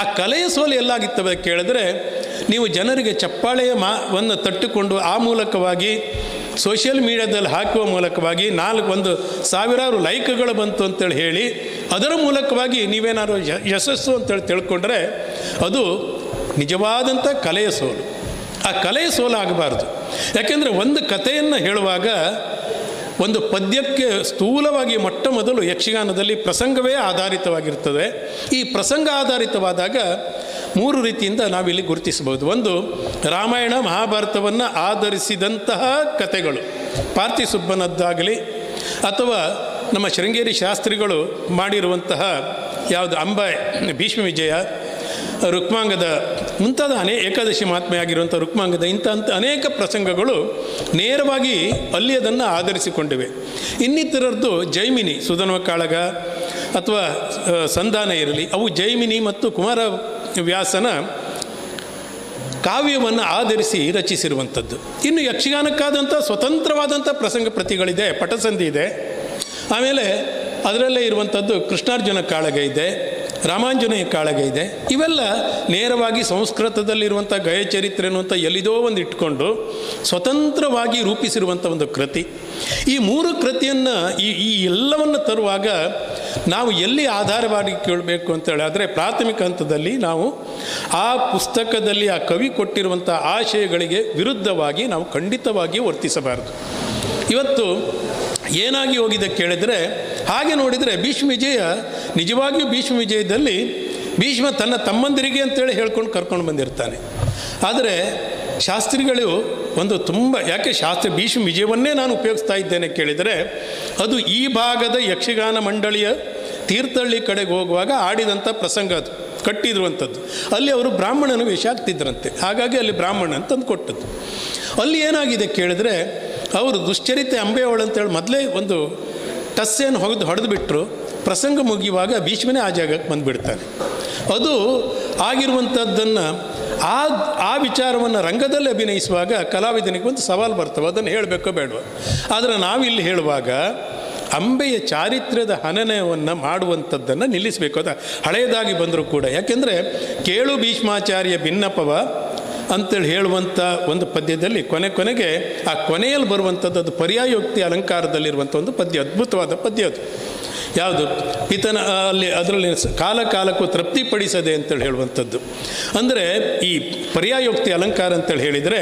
ಆ ಕಲೆಯ ಸೋಲು ಎಲ್ಲಾಗಿತ್ತವೆ ಕೇಳಿದ್ರೆ ನೀವು ಜನರಿಗೆ ಚಪ್ಪಾಳೆಯ ಮಾವನ್ನು ತಟ್ಟಿಕೊಂಡು ಆ ಮೂಲಕವಾಗಿ, ಸೋಷಿಯಲ್ ಮೀಡಿಯಾದಲ್ಲಿ ಹಾಕುವ ಮೂಲಕವಾಗಿ ನಾಲ್ಕು, ಒಂದು ಸಾವಿರಾರು ಲೈಕ್ಗಳು ಬಂತು ಅಂತೇಳಿ ಹೇಳಿ ಅದರ ಮೂಲಕವಾಗಿ ನೀವೇನಾದ್ರು ಯಶಸ್ಸು ಅಂತೇಳಿ ತಿಳ್ಕೊಂಡ್ರೆ ಅದು ನಿಜವಾದಂಥ ಕಲೆಯ ಸೋಲು. ಆ ಕಲೆಯ ಸೋಲು ಆಗಬಾರ್ದು. ಯಾಕೆಂದರೆ ಒಂದು ಕಥೆಯನ್ನು ಹೇಳುವಾಗ ಒಂದು ಪದ್ಯಕ್ಕೆ ಸ್ಥೂಲವಾಗಿ ಮೊಟ್ಟ ಮೊದಲು ಯಕ್ಷಗಾನದಲ್ಲಿ ಪ್ರಸಂಗವೇ ಆಧಾರಿತವಾಗಿರ್ತದೆ. ಈ ಪ್ರಸಂಗ ಆಧಾರಿತವಾದಾಗ ಮೂರು ರೀತಿಯಿಂದ ನಾವಿಲ್ಲಿ ಗುರುತಿಸಬಹುದು. ಒಂದು, ರಾಮಾಯಣ ಮಹಾಭಾರತವನ್ನು ಆಧರಿಸಿದಂತಹ ಕಥೆಗಳು. ಪಾರ್ಥಿಸುಬ್ಬನದ್ದಾಗಲಿ ಅಥವಾ ನಮ್ಮ ಶೃಂಗೇರಿ ಶಾಸ್ತ್ರಿಗಳು ಮಾಡಿರುವಂತಹ ಯಾವುದು ಅಂಬ, ಭೀಷ್ಮ ವಿಜಯ, ರುಕ್ಮಾಂಗದ ಮುಂತಾದ ಅನೇ ಏಕಾದಶಿ ಮಹಾತ್ಮೆ ಆಗಿರುವಂಥ ರುಕ್ಮಾಂಗದ ಇಂಥ ಅನೇಕ ಪ್ರಸಂಗಗಳು ನೇರವಾಗಿ ಅಲ್ಲಿಯದನ್ನು ಆಧರಿಸಿಕೊಂಡಿವೆ. ಇನ್ನಿತರದ್ದು ಜೈಮಿನಿ ಸುಧನ್ವ ಕಾಳಗ ಅಥವಾ ಸಂಧಾನ ಇರಲಿ, ಅವು ಜೈಮಿನಿ ಮತ್ತು ಕುಮಾರ ವ್ಯಾಸನ ಕಾವ್ಯವನ್ನು ಆಧರಿಸಿ ರಚಿಸಿರುವಂಥದ್ದು. ಇನ್ನು ಯಕ್ಷಗಾನಕ್ಕಾದಂಥ ಸ್ವತಂತ್ರವಾದಂಥ ಪ್ರಸಂಗ ಪ್ರತಿಗಳಿದೆ, ಪಟಸಂಧಿ ಇದೆ. ಆಮೇಲೆ ಅದರಲ್ಲೇ ಇರುವಂಥದ್ದು ಕೃಷ್ಣಾರ್ಜುನ ಕಾಳಗ ಇದೆ, ರಾಮಾಂಜನೇಯ ಕಾಳಗ ಇದೆ. ಇವೆಲ್ಲ ನೇರವಾಗಿ ಸಂಸ್ಕೃತದಲ್ಲಿರುವಂಥ ಗಯಚರಿತ್ರೆ ಅನ್ನುವಂಥ ಎಲ್ಲಿದೋ ಒಂದು ಇಟ್ಕೊಂಡು ಸ್ವತಂತ್ರವಾಗಿ ರೂಪಿಸಿರುವಂಥ ಒಂದು ಕೃತಿ. ಈ ಮೂರು ಕೃತಿಯನ್ನು ಈ ಈ ಎಲ್ಲವನ್ನು ತರುವಾಗ ನಾವು ಎಲ್ಲಿ ಆಧಾರವಾಗಿ ಕೇಳಬೇಕು ಅಂತೇಳಿ ಆದರೆ ಪ್ರಾಥಮಿಕ ಹಂತದಲ್ಲಿ ನಾವು ಆ ಪುಸ್ತಕದಲ್ಲಿ ಆ ಕವಿ ಕೊಟ್ಟಿರುವಂಥ ಆಶಯಗಳಿಗೆ ವಿರುದ್ಧವಾಗಿ ನಾವು ಖಂಡಿತವಾಗಿ ವರ್ತಿಸಬಾರದು. ಇವತ್ತು ಏನಾಗಿ ಹೋಗಿದೆ ಕೇಳಿದರೆ, ಹಾಗೆ ನೋಡಿದರೆ ಭೀಷ್ಮ ವಿಜಯ, ನಿಜವಾಗಿಯೂ ಭೀಷ್ಮ ವಿಜಯದಲ್ಲಿ ಭೀಷ್ಮ ತನ್ನ ತಮ್ಮಂದಿರಿಗೆ ಅಂತೇಳಿ ಹೇಳ್ಕೊಂಡು ಕರ್ಕೊಂಡು ಬಂದಿರ್ತಾನೆ. ಆದರೆ ಶಾಸ್ತ್ರಿಗಳು ಒಂದು ತುಂಬ, ಯಾಕೆ ಶಾಸ್ತ್ರ ಭೀಷ್ಮ ವಿಜಯವನ್ನೇ ನಾನು ಉಪಯೋಗಿಸ್ತಾ ಇದ್ದೇನೆ ಕೇಳಿದರೆ, ಅದು ಈ ಭಾಗದ ಯಕ್ಷಗಾನ ಮಂಡಳಿಯ ತೀರ್ಥಹಳ್ಳಿ ಕಡೆಗೆ ಹೋಗುವಾಗ ಆಡಿದಂಥ ಪ್ರಸಂಗ ಅದು, ಕಟ್ಟಿರುವಂಥದ್ದು. ಅಲ್ಲಿ ಅವರು ಬ್ರಾಹ್ಮಣನ ವೇಷ ಆಗ್ತಿದ್ರಂತೆ ಹಾಗಾಗಿ ಅಲ್ಲಿ ಬ್ರಾಹ್ಮಣ ಅಂತಂದು ಕೊಟ್ಟದ್ದು. ಅಲ್ಲಿ ಏನಾಗಿದೆ ಕೇಳಿದ್ರೆ ಅವರು ದುಶ್ಚರಿತೆ ಅಂಬೆಯವಳು ಅಂತೇಳಿ ಮೊದಲೇ ಒಂದು ಟಸ್ಸೇನು ಹೊಗೆದು ಹೊಡೆದು ಬಿಟ್ಟರು ಪ್ರಸಂಗ ಮುಗಿಯುವಾಗ ಭೀಷ್ಮನೇ ಆ ಜಾಗಕ್ಕೆ ಬಂದುಬಿಡ್ತಾನೆ. ಅದು ಆಗಿರುವಂಥದ್ದನ್ನು ಆ ಆ ವಿಚಾರವನ್ನು ರಂಗದಲ್ಲಿ ಅಭಿನಯಿಸುವಾಗ ಕಲಾವಿದನಿಗೆ ಒಂದು ಸವಾಲು ಬರ್ತವೆ. ಅದನ್ನು ಹೇಳಬೇಕೋ ಬೇಡವ? ಆದರೆ ನಾವಿಲ್ಲಿ ಹೇಳುವಾಗ ಅಂಬೆಯ ಚಾರಿತ್ರ್ಯದ ಹನನವನ್ನು ಮಾಡುವಂಥದ್ದನ್ನು ನಿಲ್ಲಿಸಬೇಕು. ಅದು ಹಳೆಯದಾಗಿ ಬಂದರೂ ಕೂಡ. ಯಾಕೆಂದರೆ ಕೇಳು ಭೀಷ್ಮಾಚಾರ್ಯ ಭಿನ್ನಪವ ಅಂತೇಳಿ ಹೇಳುವಂಥ ಒಂದು ಪದ್ಯದಲ್ಲಿ ಕೊನೆ ಕೊನೆಗೆ ಆ ಕೊನೆಯಲ್ಲಿ ಬರುವಂಥದ್ದು ಅದು ಪರ್ಯಾಯೋಕ್ತಿ ಅಲಂಕಾರದಲ್ಲಿರುವಂಥ ಒಂದು ಪದ್ಯ, ಅದ್ಭುತವಾದ ಪದ್ಯ ಅದು. ಯಾವುದು? ಈತನ ಅಲ್ಲಿ ಅದರಲ್ಲಿ ಕಾಲ ಕಾಲಕ್ಕೂ ತೃಪ್ತಿಪಡಿಸದೆ ಅಂತೇಳಿ ಹೇಳುವಂಥದ್ದು ಅಂದರೆ ಈ ಪರ್ಯಾಯೋಕ್ತಿ ಅಲಂಕಾರ ಅಂತೇಳಿ ಹೇಳಿದರೆ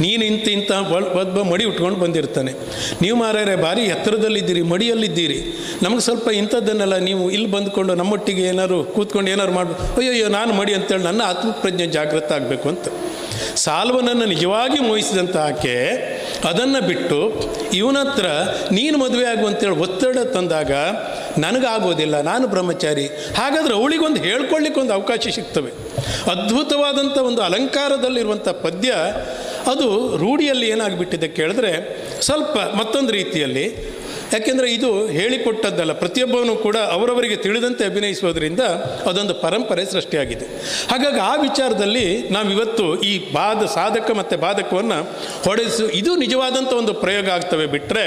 ನೀನು ಇಂಥ ಇಂಥ ಒಬ್ಬ ಮಡಿ ಉಟ್ಕೊಂಡು ಬಂದಿರ್ತಾನೆ. ನೀವು ಮಾರಾಯರೆ ಭಾರಿ ಎತ್ತರದಲ್ಲಿದ್ದೀರಿ, ಮಡಿಯಲ್ಲಿದ್ದೀರಿ. ನಮಗೆ ಸ್ವಲ್ಪ ಇಂಥದ್ದನ್ನೆಲ್ಲ ನೀವು ಇಲ್ಲಿ ಬಂದುಕೊಂಡು ನಮ್ಮೊಟ್ಟಿಗೆ ಏನಾದ್ರು ಕೂತ್ಕೊಂಡು ಏನಾದ್ರು ಮಾಡ್ಬೇಕು ಅಯ್ಯೋ ಅಯ್ಯೋ ನಾನು ಮಡಿ ಅಂತೇಳಿ ನನ್ನ ಆತ್ಮಪ್ರಜ್ಞೆ ಜಾಗೃತ ಆಗಬೇಕು ಅಂತ. ಸಾಲ್ವನನ್ನು ನಿಜವಾಗಿ ಮೋಹಿಸಿದಂಥ ಆಕೆ ಅದನ್ನು ಬಿಟ್ಟು ಇವನತ್ರ ನೀನು ಮದುವೆ ಆಗುವಂಥೇಳಿ ಅಂತೇಳಿ ಒತ್ತಡ ತಂದಾಗ ನನಗಾಗೋದಿಲ್ಲ, ನಾನು ಬ್ರಹ್ಮಚಾರಿ. ಹಾಗಾದರೆ ಅವಳಿಗೊಂದು ಹೇಳ್ಕೊಳ್ಳಿಕ್ಕೆ ಒಂದು ಅವಕಾಶ ಸಿಗ್ತವೆ. ಅದ್ಭುತವಾದಂಥ ಒಂದು ಅಲಂಕಾರದಲ್ಲಿರುವಂಥ ಪದ್ಯ, ಅದು ರೂಢಿಯಲ್ಲಿ ಏನಾಗಿಬಿಟ್ಟಿದೆ ಕೇಳಿದ್ರೆ ಸ್ವಲ್ಪ ಮತ್ತೊಂದು ರೀತಿಯಲ್ಲಿ ಯಾಕೆಂದರೆ ಇದು ಹೇಳಿಕೊಟ್ಟದ್ದಲ್ಲ ಪ್ರತಿಯೊಬ್ಬನೂ ಕೂಡ ಅವರವರಿಗೆ ತಿಳಿದಂತೆ ಅಭಿನಯಿಸುವುದರಿಂದ ಅದೊಂದು ಪರಂಪರೆ ಸೃಷ್ಟಿಯಾಗಿದೆ. ಹಾಗಾಗಿ ಆ ವಿಚಾರದಲ್ಲಿ ನಾವಿವತ್ತು ಈ ಬಾದ ಸಾಧಕ ಮತ್ತು ಬಾಧಕವನ್ನು ಹೊಡೆಸು, ಇದು ನಿಜವಾದಂಥ ಒಂದು ಪ್ರಯೋಗ ಆಗ್ತವೆ ಬಿಟ್ಟರೆ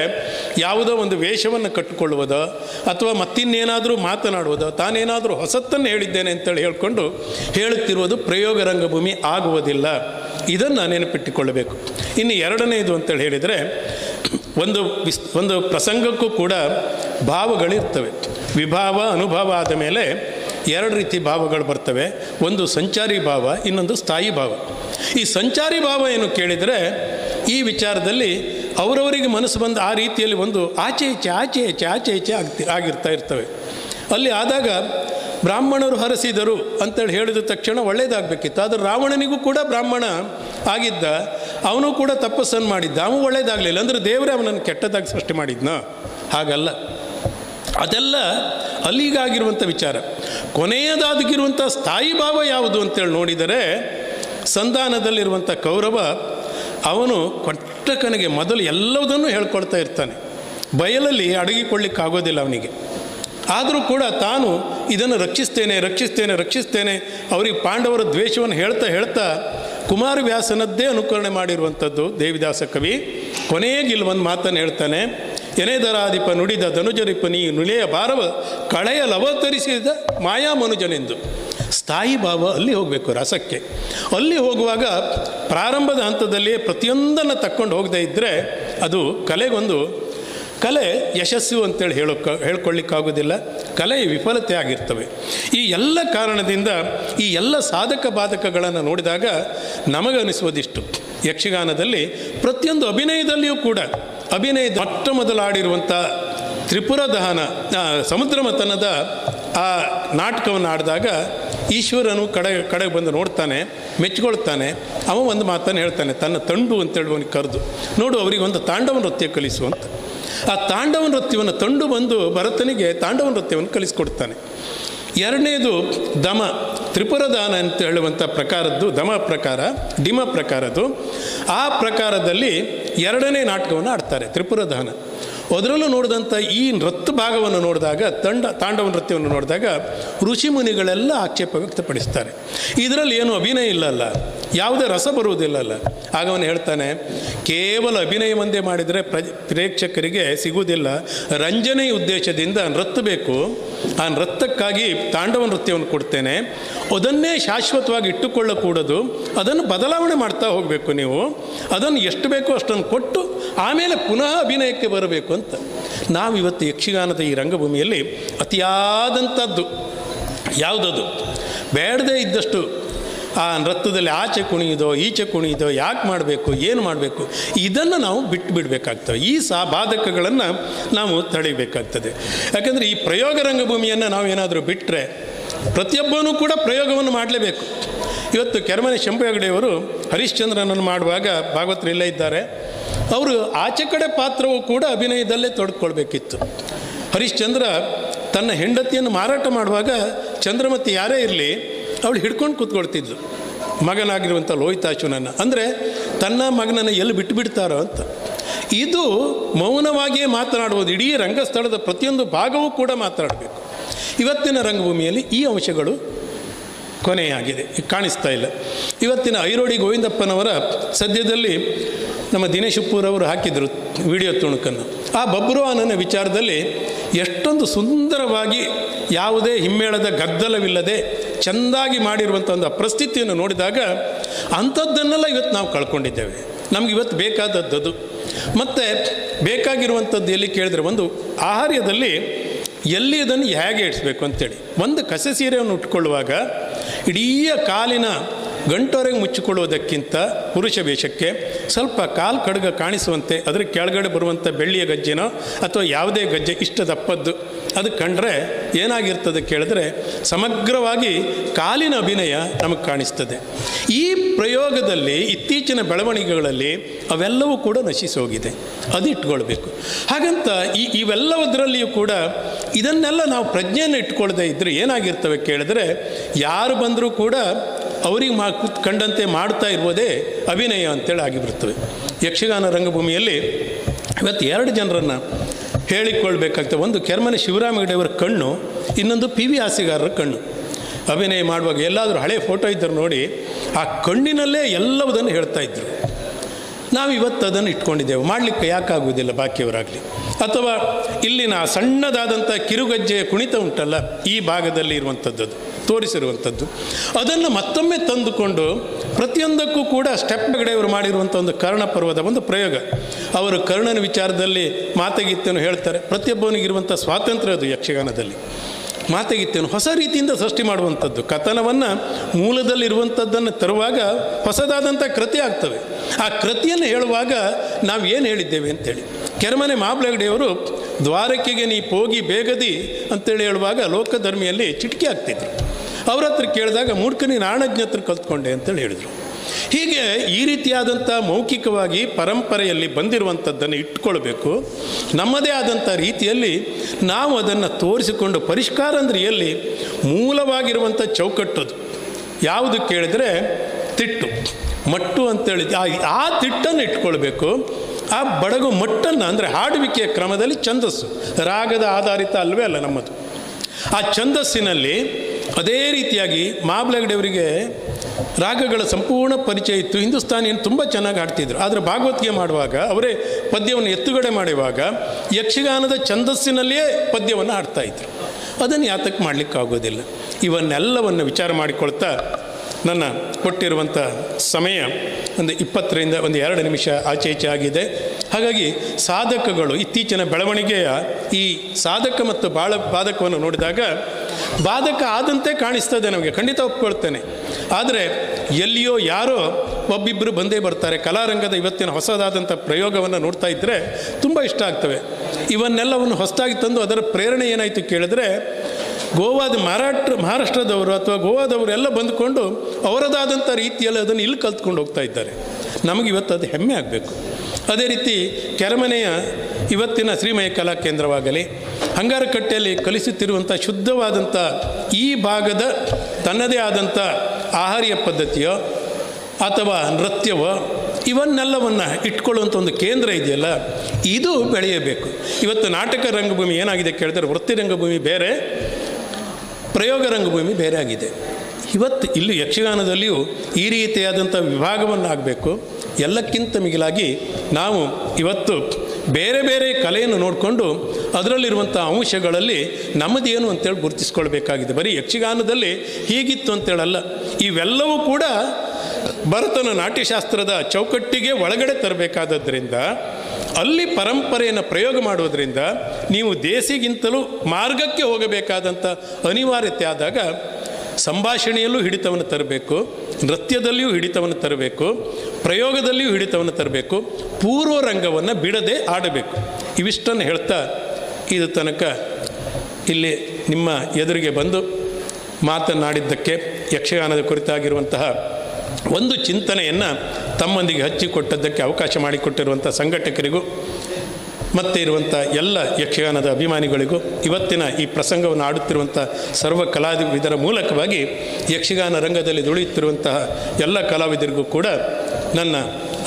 ಯಾವುದೋ ಒಂದು ವೇಷವನ್ನು ಕಟ್ಟಿಕೊಳ್ಳುವುದೋ ಅಥವಾ ಮತ್ತಿನ್ನೇನಾದರೂ ಮಾತನಾಡುವುದೋ, ತಾನೇನಾದರೂ ಹೊಸತನ್ನು ಹೇಳಿದ್ದೇನೆ ಅಂತೇಳಿ ಹೇಳಿಕೊಂಡು ಹೇಳುತ್ತಿರುವುದು ಪ್ರಯೋಗ ರಂಗಭೂಮಿ ಆಗುವುದಿಲ್ಲ. ಇದನ್ನು ನೆನಪಿಟ್ಟುಕೊಳ್ಳಬೇಕು. ಇನ್ನು ಎರಡನೇದು ಅಂತೇಳಿ ಹೇಳಿದರೆ ಒಂದು ವಿಸ್, ಒಂದು ಪ್ರಸಂಗಕ್ಕೂ ಕೂಡ ಭಾವಗಳಿರ್ತವೆ. ವಿಭಾವ, ಅನುಭವ ಆದ ಮೇಲೆ ಎರಡು ರೀತಿ ಭಾವಗಳು ಬರ್ತವೆ. ಒಂದು ಸಂಚಾರಿ ಭಾವ, ಇನ್ನೊಂದು ಸ್ಥಾಯಿ ಭಾವ. ಈ ಸಂಚಾರಿ ಭಾವ ಏನು ಕೇಳಿದರೆ, ಈ ವಿಚಾರದಲ್ಲಿ ಅವರವರಿಗೆ ಮನಸ್ಸು ಬಂದು ಆ ರೀತಿಯಲ್ಲಿ ಒಂದು ಆಚೆ ಈಚೆ ಆಚೆ ಈಚೆ ಆಚೆ ಈಚೆ ಆಗ್ತಿ, ಆಗಿರ್ತಾ ಇರ್ತವೆ. ಅಲ್ಲಿ ಆದಾಗ ಬ್ರಾಹ್ಮಣರು ಹರಸಿದರು ಅಂತೇಳಿ ಹೇಳಿದ ತಕ್ಷಣ ಒಳ್ಳೆಯದಾಗಬೇಕಿತ್ತು ಆದರೆ ರಾವಣನಿಗೂ ಕೂಡ ಬ್ರಾಹ್ಮಣ ಆಗಿದ್ದ ಅವನು ಕೂಡ ತಪಸ್ಸನ್ನು ಮಾಡಿದ್ದ. ಅವನು ಒಳ್ಳೇದಾಗಲಿಲ್ಲ. ಅಂದರೆ ದೇವರೇ ಅವನನ್ನು ಕೆಟ್ಟದಾಗಿ ಸೃಷ್ಟಿ ಮಾಡಿದ್ನ? ಹಾಗಲ್ಲ. ಅದೆಲ್ಲ ಅಲ್ಲಿಗಾಗಿರುವಂಥ ವಿಚಾರ. ಕೊನೆಯದಾದಗಿರುವಂಥ ಸ್ಥಾಯಿ ಭಾವ ಯಾವುದು ಅಂತೇಳಿ ನೋಡಿದರೆ, ಸಂಧಾನದಲ್ಲಿರುವಂಥ ಕೌರವ ಅವನು ಕೊಟ್ಟಕನಿಗೆ ಮೊದಲು ಎಲ್ಲವುದನ್ನು ಹೇಳ್ಕೊಳ್ತಾ ಇರ್ತಾನೆ. ಬಯಲಲ್ಲಿ ಅಡಗಿಕೊಳ್ಳಿಕ್ಕಾಗೋದಿಲ್ಲ ಅವನಿಗೆ. ಆದರೂ ಕೂಡ ತಾನು ಇದನ್ನು ರಕ್ಷಿಸ್ತೇನೆ ರಕ್ಷಿಸ್ತೇನೆ ರಕ್ಷಿಸ್ತೇನೆ. ಅವರಿಗೆ ಪಾಂಡವರ ದ್ವೇಷವನ್ನು ಹೇಳ್ತಾ ಹೇಳ್ತಾ ಕುಮಾರವ್ಯಾಸನದ್ದೇ ಅನುಕರಣೆ ಮಾಡಿರುವಂಥದ್ದು ದೇವಿದಾಸ ಕವಿ. ಕೊನೆಗೆ ಇಲ್ಲಿ ಒಂದು ಮಾತನ್ನು ಹೇಳ್ತಾನೆ, ಎನೆದರಾಧಿಪ ನುಡಿದ ಧನುಜರಿಪ ನೀ ನುಲಿಯ ಭಾರವ ಕಳೆಯಲವತರಿಸಿದ ಮಾಯಾ ಮನುಜನೆಂದು. ಸ್ಥಾಯಿ ಭಾವ ಅಲ್ಲಿ ಹೋಗಬೇಕು ರಸಕ್ಕೆ. ಅಲ್ಲಿ ಹೋಗುವಾಗ ಪ್ರಾರಂಭದ ಹಂತದಲ್ಲಿಯೇ ಪ್ರತಿಯೊಂದನ್ನು ತಕ್ಕೊಂಡು ಹೋಗದೇ ಇದ್ದರೆ ಅದು ಕಲೆಗೊಂದು ಕಲೆ ಯಶಸ್ಸು ಅಂತೇಳಿ ಹೇಳೋಕ್ಕೆ ಹೇಳ್ಕೊಳ್ಳಿಕ್ಕಾಗೋದಿಲ್ಲ. ಕಲೆಯ ವಿಫಲತೆ ಆಗಿರ್ತವೆ ಈ ಎಲ್ಲ ಕಾರಣದಿಂದ ಈ ಎಲ್ಲ ಸಾಧಕ ಬಾಧಕಗಳನ್ನು ನೋಡಿದಾಗ ನಮಗನಿಸುವುದಿಷ್ಟು. ಯಕ್ಷಗಾನದಲ್ಲಿ ಪ್ರತಿಯೊಂದು ಅಭಿನಯದಲ್ಲಿಯೂ ಕೂಡ ಅಭಿನಯದ ಮೊಟ್ಟ ಮೊದಲಾಡಿರುವಂಥ ತ್ರಿಪುರ ದಹನ ಸಮುದ್ರ ಮತನದ ಆ ನಾಟಕವನ್ನು ಆಡಿದಾಗ ಈಶ್ವರನು ಕಡೆ, ಕಡೆಗೆ ಬಂದು ನೋಡ್ತಾನೆ ಮೆಚ್ಚಿಕೊಳ್ತಾನೆ ಅವ ಒಂದು ಮಾತನ್ನು ಹೇಳ್ತಾನೆ, ತನ್ನ ತಂಡು ಅಂತೇಳುವನಿಗೆ ಕರೆದು, ನೋಡು ಅವರಿಗೆ ಒಂದು ತಾಂಡವ ನೃತ್ಯ ಕಲಿಸು ಅಂತ. ಆ ತಾಂಡವ ನೃತ್ಯವನ್ನು ತಂಡು ಬಂದು ಭರತನಿಗೆ ತಾಂಡವ ನೃತ್ಯವನ್ನು ಕಲಿಸ್ಕೊಡ್ತಾನೆ. ಎರಡನೇದು ದಮ, ತ್ರಿಪುರದಾನ ಅಂತ ಹೇಳುವಂಥ ಪ್ರಕಾರದ್ದು, ದಮ ಪ್ರಕಾರ, ಡಿಮ ಪ್ರಕಾರದ್ದು. ಆ ಪ್ರಕಾರದಲ್ಲಿ ಎರಡನೇ ನಾಟಕವನ್ನು ಆಡ್ತಾರೆ, ತ್ರಿಪುರದಾನ. ಅದರಲ್ಲೂ ನೋಡಿದಂಥ ಈ ನೃತ್ಯ ಭಾಗವನ್ನು ನೋಡಿದಾಗ, ತಂಡ ತಾಂಡವ ನೃತ್ಯವನ್ನು ನೋಡಿದಾಗ ಋಷಿ ಮುನಿಗಳೆಲ್ಲ ಆಕ್ಷೇಪ ವ್ಯಕ್ತಪಡಿಸ್ತಾರೆ. ಇದರಲ್ಲಿ ಏನು ಅಭಿನಯ ಇಲ್ಲಲ್ಲ ಯಾವುದೇ ರಸ ಬರುವುದಿಲ್ಲಲ್ಲ. ಆಗ ಅವನು ಹೇಳ್ತಾನೆ, ಕೇವಲ ಅಭಿನಯವೊಂದೇ ಮಾಡಿದರೆ ಪ್ರ, ಪ್ರೇಕ್ಷಕರಿಗೆ ಸಿಗುವುದಿಲ್ಲ. ರಂಜನೆ ಉದ್ದೇಶದಿಂದ ನೃತ್ಯ ಬೇಕು. ಆ ನೃತ್ತಕ್ಕಾಗಿ ತಾಂಡವ ನೃತ್ಯವನ್ನು ಕೊಡ್ತೇನೆ. ಅದನ್ನೇ ಶಾಶ್ವತವಾಗಿ ಇಟ್ಟುಕೊಳ್ಳಕೂಡದು. ಅದನ್ನು ಬದಲಾವಣೆ ಮಾಡ್ತಾ ಹೋಗಬೇಕು ನೀವು. ಅದನ್ನು ಎಷ್ಟು ಬೇಕೋ ಅಷ್ಟನ್ನು ಕೊಟ್ಟು ಆಮೇಲೆ ಪುನಃ ಅಭಿನಯಕ್ಕೆ ಬರಬೇಕು ಅಂತ. ನಾವು ಇವತ್ತು ಯಕ್ಷಗಾನದ ಈ ರಂಗಭೂಮಿಯಲ್ಲಿ ಅತಿಯಾದಂಥದ್ದು. ಯಾವುದದು? ಬೇಡದೇ ಇದ್ದಷ್ಟು ಆ ನೃತ್ಯದಲ್ಲಿ ಆಚೆ ಕುಣಿಯೋದೋ, ಈಚೆ ಕುಣಿಯೋದೋ, ಯಾಕೆ ಮಾಡಬೇಕು, ಏನು ಮಾಡಬೇಕು, ಇದನ್ನು ನಾವು ಬಿಟ್ಟು ಬಿಡಬೇಕಾಗ್ತವೆ. ಈ ಸಾ ಬಾಧಕಗಳನ್ನು ನಾವು ತಳಿಬೇಕಾಗ್ತದೆ ಯಾಕಂದರೆ ಈ ಪ್ರಯೋಗ ರಂಗಭೂಮಿಯನ್ನು ನಾವು ಏನಾದರೂ ಬಿಟ್ಟರೆ ಪ್ರತಿಯೊಬ್ಬನೂ ಕೂಡ ಪ್ರಯೋಗವನ್ನು ಮಾಡಲೇಬೇಕು. ಇವತ್ತು ಕೆರಮನೆ ಶಂಭು ಹೆಗಡೆಯವರು ಹರಿಶ್ಚಂದ್ರನನ್ನು ಮಾಡುವಾಗ ಭಾಗವತರು ಇಲ್ಲೇ ಇದ್ದಾರೆ. ಅವರು ಆಚೆ ಕಡೆ ಪಾತ್ರವು ಕೂಡ ಅಭಿನಯದಲ್ಲೇ ತೊಡ್ಕೊಳ್ಬೇಕಿತ್ತು. ಹರಿಶ್ಚಂದ್ರ ತನ್ನ ಹೆಂಡತಿಯನ್ನು ಮಾರಾಟ ಮಾಡುವಾಗ ಚಂದ್ರಮತಿ ಯಾರೇ ಇರಲಿ ಅವಳು ಹಿಡ್ಕೊಂಡು ಕೂತ್ಕೊಳ್ತಿದ್ಲು. ಮಗನಾಗಿರುವಂಥ ಲೋಹಿತಾಶುನನ್ನು. ಅಂದರೆ ತನ್ನ ಮಗನನ್ನು ಎಲ್ಲಿ ಬಿಟ್ಟು ಬಿಡ್ತಾರೋ ಅಂತ. ಇದು ಮೌನವಾಗಿಯೇ ಮಾತನಾಡುವುದು. ಇಡೀ ರಂಗಸ್ಥಳದ ಪ್ರತಿಯೊಂದು ಭಾಗವೂ ಕೂಡ ಮಾತನಾಡಬೇಕು. ಇವತ್ತಿನ ರಂಗಭೂಮಿಯಲ್ಲಿ ಈ ಅಂಶಗಳು ಕೊನೆಯಾಗಿದೆ. ಕಾಣಿಸ್ತಾ ಇಲ್ಲ. ಇವತ್ತಿನ ಐರೋಡಿ ಗೋವಿಂದಪ್ಪನವರ ಸದ್ಯದಲ್ಲಿ ನಮ್ಮ ದಿನೇಶ್ ಅವರು ಹಾಕಿದರು ವಿಡಿಯೋ ತುಣುಕನ್ನು. ಆ ಬಬ್ರುವಾನನ ವಿಚಾರದಲ್ಲಿ ಎಷ್ಟೊಂದು ಸುಂದರವಾಗಿ ಯಾವುದೇ ಹಿಮ್ಮೇಳದ ಗದ್ದಲವಿಲ್ಲದೆ ಚೆಂದಾಗಿ ಮಾಡಿರುವಂಥ ಒಂದು ಪರಿಸ್ಥಿತಿಯನ್ನು ನೋಡಿದಾಗ ಅಂಥದ್ದನ್ನೆಲ್ಲ ಇವತ್ತು ನಾವು ಕಳ್ಕೊಂಡಿದ್ದೇವೆ. ನಮ್ಗೆ ಇವತ್ತು ಬೇಕಾದದ್ದು ಮತ್ತು ಬೇಕಾಗಿರುವಂಥದ್ದು ಎಲ್ಲಿ ಕೇಳಿದ್ರೆ ಒಂದು ಆಹಾರ್ಯದಲ್ಲಿ ಎಲ್ಲಿ ಅದನ್ನು ಹೇಗೆ ಇಡಿಸ್ಬೇಕು ಅಂತೇಳಿ. ಒಂದು ಕಸೆ ಸೀರೆಯನ್ನು ಉಟ್ಕೊಳ್ಳುವಾಗ ಇಡೀ ಕಾಲಿನ ಗಂಟೊರೆಗೆ ಮುಚ್ಚಿಕೊಳ್ಳುವುದಕ್ಕಿಂತ ಪುರುಷ ವೇಷಕ್ಕೆ ಸ್ವಲ್ಪ ಕಾಲು ಕಡಗ ಕಾಣಿಸುವಂತೆ ಅದರ ಕೆಳಗಡೆ ಬರುವಂಥ ಬೆಳ್ಳಿಯ ಗಜ್ಜೆನೋ ಅಥವಾ ಯಾವುದೇ ಗಜ್ಜೆ ಇಷ್ಟ ದಪ್ಪದ್ದು ಅದು ಕಂಡ್ರೆ ಏನಾಗಿರ್ತದೆ ಕೇಳಿದ್ರೆ ಸಮಗ್ರವಾಗಿ ಕಾಲಿನ ಅಭಿನಯ ನಮಗೆ ಕಾಣಿಸ್ತದೆ. ಈ ಪ್ರಯೋಗದಲ್ಲಿ ಇತ್ತೀಚಿನ ಬೆಳವಣಿಗೆಗಳಲ್ಲಿ ಅವೆಲ್ಲವೂ ಕೂಡ ನಶಿಸಿ ಹೋಗಿದೆ ಅದು ಇಟ್ಕೊಳ್ಬೇಕು. ಹಾಗಂತ ಈ ಇವೆಲ್ಲವುದರಲ್ಲಿಯೂ ಕೂಡ ಇದನ್ನೆಲ್ಲ ನಾವು ಪ್ರಜ್ಞೆಯನ್ನು ಇಟ್ಕೊಳ್ಳದೆ ಇದ್ದರೆ ಏನಾಗಿರ್ತವೆ ಕೇಳಿದ್ರೆ ಯಾರು ಬಂದರೂ ಕೂಡ ಅವ್ರಿಗೆ ಮಾ ಕಂಡಂತೆ ಮಾಡ್ತಾ ಇರ್ಬೋದೇ ಅಭಿನಯ ಅಂತೇಳಿ ಆಗಿಬಿಡ್ತವೆ ಯಕ್ಷಗಾನ ರಂಗಭೂಮಿಯಲ್ಲಿ ಇವತ್ತು ಎರಡು ಜನರನ್ನು ಹೇಳಿಕೊಳ್ಬೇಕಾಗ್ತದೆ. ಒಂದು ಕೆರ್ಮನೆ ಶಿವರಾಮ ಹೆಗಡೆಯವರ ಕಣ್ಣು, ಇನ್ನೊಂದು ಪಿ ವಿ ಹಾಸಿಗಾರರ ಕಣ್ಣು. ಅಭಿನಯ ಮಾಡುವಾಗ ಎಲ್ಲಾದರೂ ಹಳೆ ಫೋಟೋ ಇದ್ದರು ನೋಡಿ ಆ ಕಣ್ಣಿನಲ್ಲೇ ಎಲ್ಲವುದನ್ನು ಹೇಳ್ತಾ ಇದ್ದರು ನಾವು ಇವತ್ತು ಅದನ್ನು ಇಟ್ಕೊಂಡಿದ್ದೇವೆ. ಮಾಡಲಿಕ್ಕೆ ಯಾಕಾಗುವುದಿಲ್ಲ ಬಾಕಿಯವರಾಗಲಿ. ಅಥವಾ ಇಲ್ಲಿನ ಸಣ್ಣದಾದಂಥ ಕಿರುಗಜ್ಜೆಯ ಕುಣಿತ ಉಂಟಲ್ಲ, ಈ ಭಾಗದಲ್ಲಿ ಇರುವಂಥದ್ದು ತೋರಿಸಿರುವಂಥದ್ದು. ಅದನ್ನು ಮತ್ತೊಮ್ಮೆ ತಂದುಕೊಂಡು ಪ್ರತಿಯೊಂದಕ್ಕೂ ಕೂಡ ಸ್ಟೆಪ್ ಗಡೆಯವರು ಮಾಡಿರುವಂಥ ಒಂದು ಕರ್ಣ ಪರ್ವದ ಒಂದು ಪ್ರಯೋಗ. ಅವರು ಕರ್ಣನ ವಿಚಾರದಲ್ಲಿ ಮಾತಗಿತ್ತನ್ನು ಹೇಳ್ತಾರೆ. ಪ್ರತಿಯೊಬ್ಬನಿಗಿರುವಂಥ ಸ್ವಾತಂತ್ರ್ಯ ಅದು ಯಕ್ಷಗಾನದಲ್ಲಿ. ಮಾತಗಿತ್ತನ್ನು ಹೊಸ ರೀತಿಯಿಂದ ಸೃಷ್ಟಿ ಮಾಡುವಂಥದ್ದು. ಕಥನವನ್ನು ಮೂಲದಲ್ಲಿರುವಂಥದ್ದನ್ನು ತರುವಾಗ ಹೊಸದಾದಂಥ ಕೃತಿ ಆಗ್ತವೆ. ಆ ಕೃತಿಯನ್ನು ಹೇಳುವಾಗ ನಾವು ಏನು ಹೇಳಿದ್ದೇವೆ ಅಂತೇಳಿ. ಕೆರಮನೆ ಮಾಬ್ಲಗಡೆಯವರು ದ್ವಾರಕೆಗೆ ನೀ ಹೋಗಿ ಬೇಗದಿ ಅಂತೇಳಿ ಹೇಳುವಾಗ ಲೋಕಧರ್ಮಿಯಲ್ಲಿ ಚಿಟಿಕೆ ಆಗ್ತಿದ್ರು ಅವ್ರ ಹತ್ರ ಕೇಳಿದಾಗ ಮೂರ್ಖನಿ ನಾಣಜ್ಞ ಹತ್ರ ಕಲ್ತ್ಕೊಂಡೆ ಅಂತೇಳಿ ಹೇಳಿದರು. ಹೀಗೆ ಈ ರೀತಿಯಾದಂಥ ಮೌಖಿಕವಾಗಿ ಪರಂಪರೆಯಲ್ಲಿ ಬಂದಿರುವಂಥದ್ದನ್ನು ಇಟ್ಕೊಳ್ಬೇಕು. ನಮ್ಮದೇ ಆದಂಥ ರೀತಿಯಲ್ಲಿ ನಾವು ಅದನ್ನು ತೋರಿಸಿಕೊಂಡು ಪರಿಷ್ಕಾರ ಅಂದರೆ ಎಲ್ಲಿ ಮೂಲವಾಗಿರುವಂಥ ಚೌಕಟ್ಟದು ಯಾವುದು ಕೇಳಿದರೆ ತಿಟ್ಟು, ಮಟ್ಟು ಅಂತೇಳಿ ಆ ತಿಟ್ಟನ್ನು ಇಟ್ಕೊಳ್ಬೇಕು. ಆ ಬಡಗು ಮಟ್ಟನ್ನು ಅಂದರೆ ಹಾಡುವಿಕೆಯ ಕ್ರಮದಲ್ಲಿ ಛಂದಸ್ಸು. ರಾಗದ ಆಧಾರಿತ ಅಲ್ವೇ ಅಲ್ಲ ನಮ್ಮದು. ಆ ಛಂದಸ್ಸಿನಲ್ಲಿ ಅದೇ ರೀತಿಯಾಗಿ ಮಾಬ್ಲಗಡೆಯವರಿಗೆ ರಾಗಗಳ ಸಂಪೂರ್ಣ ಪರಿಚಯ ಇತ್ತು. ಹಿಂದೂಸ್ತಾನಿಯನ್ನು ತುಂಬ ಚೆನ್ನಾಗಿ ಆಡ್ತಿದ್ರು. ಆದರೆ ಭಾಗವತ್ಗೆ ಮಾಡುವಾಗ, ಅವರೇ ಪದ್ಯವನ್ನು ಎತ್ತುಗಡೆ ಮಾಡುವಾಗ ಯಕ್ಷಗಾನದ ಛಂದಸ್ಸಿನಲ್ಲಿಯೇ ಪದ್ಯವನ್ನು ಆಡ್ತಾ ಇದ್ರು. ಅದನ್ನು ಯಾತಕ್ಕೆ ಮಾಡಲಿಕ್ಕಾಗೋದಿಲ್ಲ. ಇವನ್ನೆಲ್ಲವನ್ನು ವಿಚಾರ ಮಾಡಿಕೊಳ್ತಾ ನನ್ನ ಕೊಟ್ಟಿರುವಂಥ ಸಮಯ ಒಂದು ಇಪ್ಪತ್ತರಿಂದ ಒಂದು ಎರಡು ನಿಮಿಷ ಆಚೆ ಈಚೆ ಆಗಿದೆ. ಹಾಗಾಗಿ ಸಾಧಕಗಳು ಇತ್ತೀಚಿನ ಬೆಳವಣಿಗೆಯ ಈ ಸಾಧಕ ಮತ್ತು ಬಾಳ ಬಾಧಕವನ್ನು ನೋಡಿದಾಗ ಬಾಧಕ ಆದಂತೆ ಕಾಣಿಸ್ತದೆ ನಮಗೆ, ಖಂಡಿತ ಒಪ್ಕೊಳ್ತೇನೆ. ಆದರೆ ಎಲ್ಲಿಯೋ ಯಾರೋ ಒಬ್ಬಿಬ್ಬರು ಬಂದೇ ಬರ್ತಾರೆ, ಕಲಾರಂಗದ ಇವತ್ತಿನ ಹೊಸದಾದಂಥ ಪ್ರಯೋಗವನ್ನು ನೋಡ್ತಾ ಇದ್ದರೆ ತುಂಬ ಇಷ್ಟ ಆಗ್ತವೆ. ಇವನ್ನೆಲ್ಲವನ್ನು ಹೊಸದಾಗಿ ತಂದು ಅದರ ಪ್ರೇರಣೆ ಏನಾಯಿತು ಕೇಳಿದ್ರೆ ಗೋವಾದ ಮಹಾರಾಷ್ಟ್ರ, ಮಹಾರಾಷ್ಟ್ರದವರು ಅಥವಾ ಗೋವಾದವರು ಎಲ್ಲ ಬಂದುಕೊಂಡು ಅವರದಾದಂಥ ರೀತಿಯಲ್ಲಿ ಅದನ್ನು ಇಲ್ಲಿ ಕಲ್ತ್ಕೊಂಡು ಹೋಗ್ತಾ ಇದ್ದಾರೆ. ನಮಗೆ ಇವತ್ತು ಅದು ಹೆಮ್ಮೆ ಆಗಬೇಕು. ಅದೇ ರೀತಿ ಕೆರೆಮನೆಯ ಇವತ್ತಿನ ಶ್ರೀಮಯ ಕಲಾ ಕೇಂದ್ರವಾಗಲಿ, ಹಂಗಾರಕಟ್ಟೆಯಲ್ಲಿ ಕಲಿಸುತ್ತಿರುವಂಥ ಶುದ್ಧವಾದಂಥ ಈ ಭಾಗದ ತನ್ನದೇ ಆದಂಥ ಆಹಾರ್ಯ ಪದ್ಧತಿಯೋ ಅಥವಾ ನೃತ್ಯವೋ ಇವನ್ನೆಲ್ಲವನ್ನು ಇಟ್ಕೊಳ್ಳುವಂಥ ಒಂದು ಕೇಂದ್ರ ಇದೆಯಲ್ಲ, ಇದು ಬೆಳೆಯಬೇಕು. ಇವತ್ತು ನಾಟಕ ರಂಗಭೂಮಿ ಏನಾಗಿದೆ ಕೇಳಿದ್ರೆ ವೃತ್ತಿ ರಂಗಭೂಮಿ ಬೇರೆ ಪ್ರಯೋಗ ರಂಗಭೂಮಿ ಬೇರೆ ಆಗಿದೆ. ಇವತ್ತು ಇಲ್ಲಿ ಯಕ್ಷಗಾನದಲ್ಲಿಯೂ ಈ ರೀತಿಯಾದಂಥ ವಿಭಾಗವನ್ನು ಆಗಬೇಕು ಎಲ್ಲಕ್ಕಿಂತ ಮಿಗಿಲಾಗಿ ನಾವು ಇವತ್ತು ಬೇರೆ ಬೇರೆ ಕಲೆಯನ್ನು ನೋಡಿಕೊಂಡು ಅದರಲ್ಲಿರುವಂಥ ಅಂಶಗಳಲ್ಲಿ ನಮ್ಮದೇನು ಅಂತೇಳಿ ಗುರುತಿಸ್ಕೊಳ್ಬೇಕಾಗಿದೆ. ಬರೀ ಯಕ್ಷಗಾನದಲ್ಲಿ ಹೀಗಿತ್ತು ಅಂತೇಳಲ್ಲ. ಇವೆಲ್ಲವೂ ಕೂಡ ಭರತನ ನಾಟ್ಯಶಾಸ್ತ್ರದ ಚೌಕಟ್ಟಿಗೆ ಒಳಗಡೆ ತರಬೇಕಾದದ್ರಿಂದ ಅಲ್ಲಿ ಪರಂಪರೆಯನ್ನು ಪ್ರಯೋಗ ಮಾಡೋದ್ರಿಂದ ನೀವು ದೇಸಿಗಿಂತಲೂ ಮಾರ್ಗಕ್ಕೆ ಹೋಗಬೇಕಾದಂಥ ಅನಿವಾರ್ಯತೆ ಆದಾಗ ಸಂಭಾಷಣೆಯಲ್ಲೂ ಹಿಡಿತವನ್ನು ತರಬೇಕು, ನೃತ್ಯದಲ್ಲಿಯೂ ಹಿಡಿತವನ್ನು ತರಬೇಕು, ಪ್ರಯೋಗದಲ್ಲಿಯೂ ಹಿಡಿತವನ್ನು ತರಬೇಕು ಪೂರ್ವ ರಂಗವನ್ನು ಬಿಡದೆ ಆಡಬೇಕು. ಇವಿಷ್ಟನ್ನು ಹೇಳ್ತಾ ಇದು ತನಕ ಇಲ್ಲಿ ನಿಮ್ಮ ಎದುರಿಗೆ ಬಂದು ಮಾತನಾಡಿದ್ದಕ್ಕೆ ಯಕ್ಷಗಾನದ ಕುರಿತಾಗಿರುವಂತಹ ಒಂದು ಚಿಂತನೆಯನ್ನು ತಮ್ಮೊಂದಿಗೆ ಹಚ್ಚಿಕೊಟ್ಟದ್ದಕ್ಕೆ ಅವಕಾಶ ಮಾಡಿಕೊಟ್ಟಿರುವಂಥ ಸಂಘಟಕರಿಗೂ, ಮತ್ತೆ ಇರುವಂಥ ಎಲ್ಲ ಯಕ್ಷಗಾನದ ಅಭಿಮಾನಿಗಳಿಗೂ, ಇವತ್ತಿನ ಈ ಪ್ರಸಂಗವನ್ನು ಆಡುತ್ತಿರುವಂಥ ಸರ್ವ ಕಲಾವಿದರ ಮೂಲಕವಾಗಿ ಯಕ್ಷಗಾನ ರಂಗದಲ್ಲಿ ದುಡಿಯುತ್ತಿರುವಂತಹ ಎಲ್ಲ ಕಲಾವಿದರಿಗೂ ಕೂಡ ನನ್ನ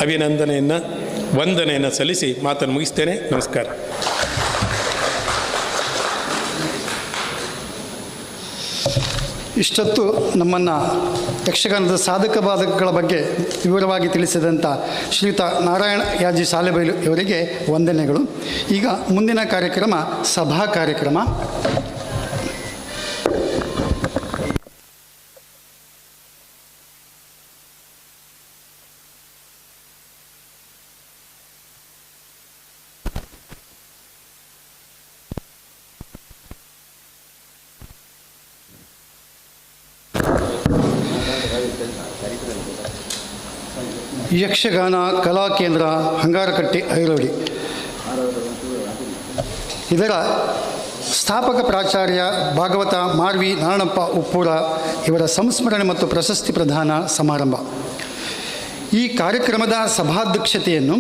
ಅಭಿನಂದನೆಯನ್ನು, ವಂದನೆಯನ್ನು ಸಲ್ಲಿಸಿ ಮಾತನ್ನು ಮುಗಿಸ್ತೇನೆ. ನಮಸ್ಕಾರ. ಇಷ್ಟೊತ್ತು ನಮ್ಮನ್ನು ಯಕ್ಷಗಾನದ ಸಾಧಕ ಬಾಧಕಗಳ ಬಗ್ಗೆ ವಿವರವಾಗಿ ತಿಳಿಸಿದಂಥ ಶ್ರೀಯುತ ನಾರಾಯಣ ಯಾಜಿ ಸಾಲೆಬೈಲು ಇವರಿಗೆ ವಂದನೆಗಳು. ಈಗ ಮುಂದಿನ ಕಾರ್ಯಕ್ರಮ, ಸಭಾ ಕಾರ್ಯಕ್ರಮ. ಯಕ್ಷಗಾನ ಕಲಾ ಕೇಂದ್ರ ಹಂಗಾರಕಟ್ಟಿ ಐರೋಡಿ ಇದರ ಸ್ಥಾಪಕ ಪ್ರಾಚಾರ್ಯ ಭಾಗವತ ಮಾರ್ವಿ ನಾರಣಪ್ಪ ಉಪ್ಪೂರ ಇವರ ಸಂಸ್ಮರಣೆ ಮತ್ತು ಪ್ರಶಸ್ತಿ ಪ್ರದಾನ ಸಮಾರಂಭ. ಈ ಕಾರ್ಯಕ್ರಮದ ಸಭಾಧ್ಯಕ್ಷತೆಯನ್ನು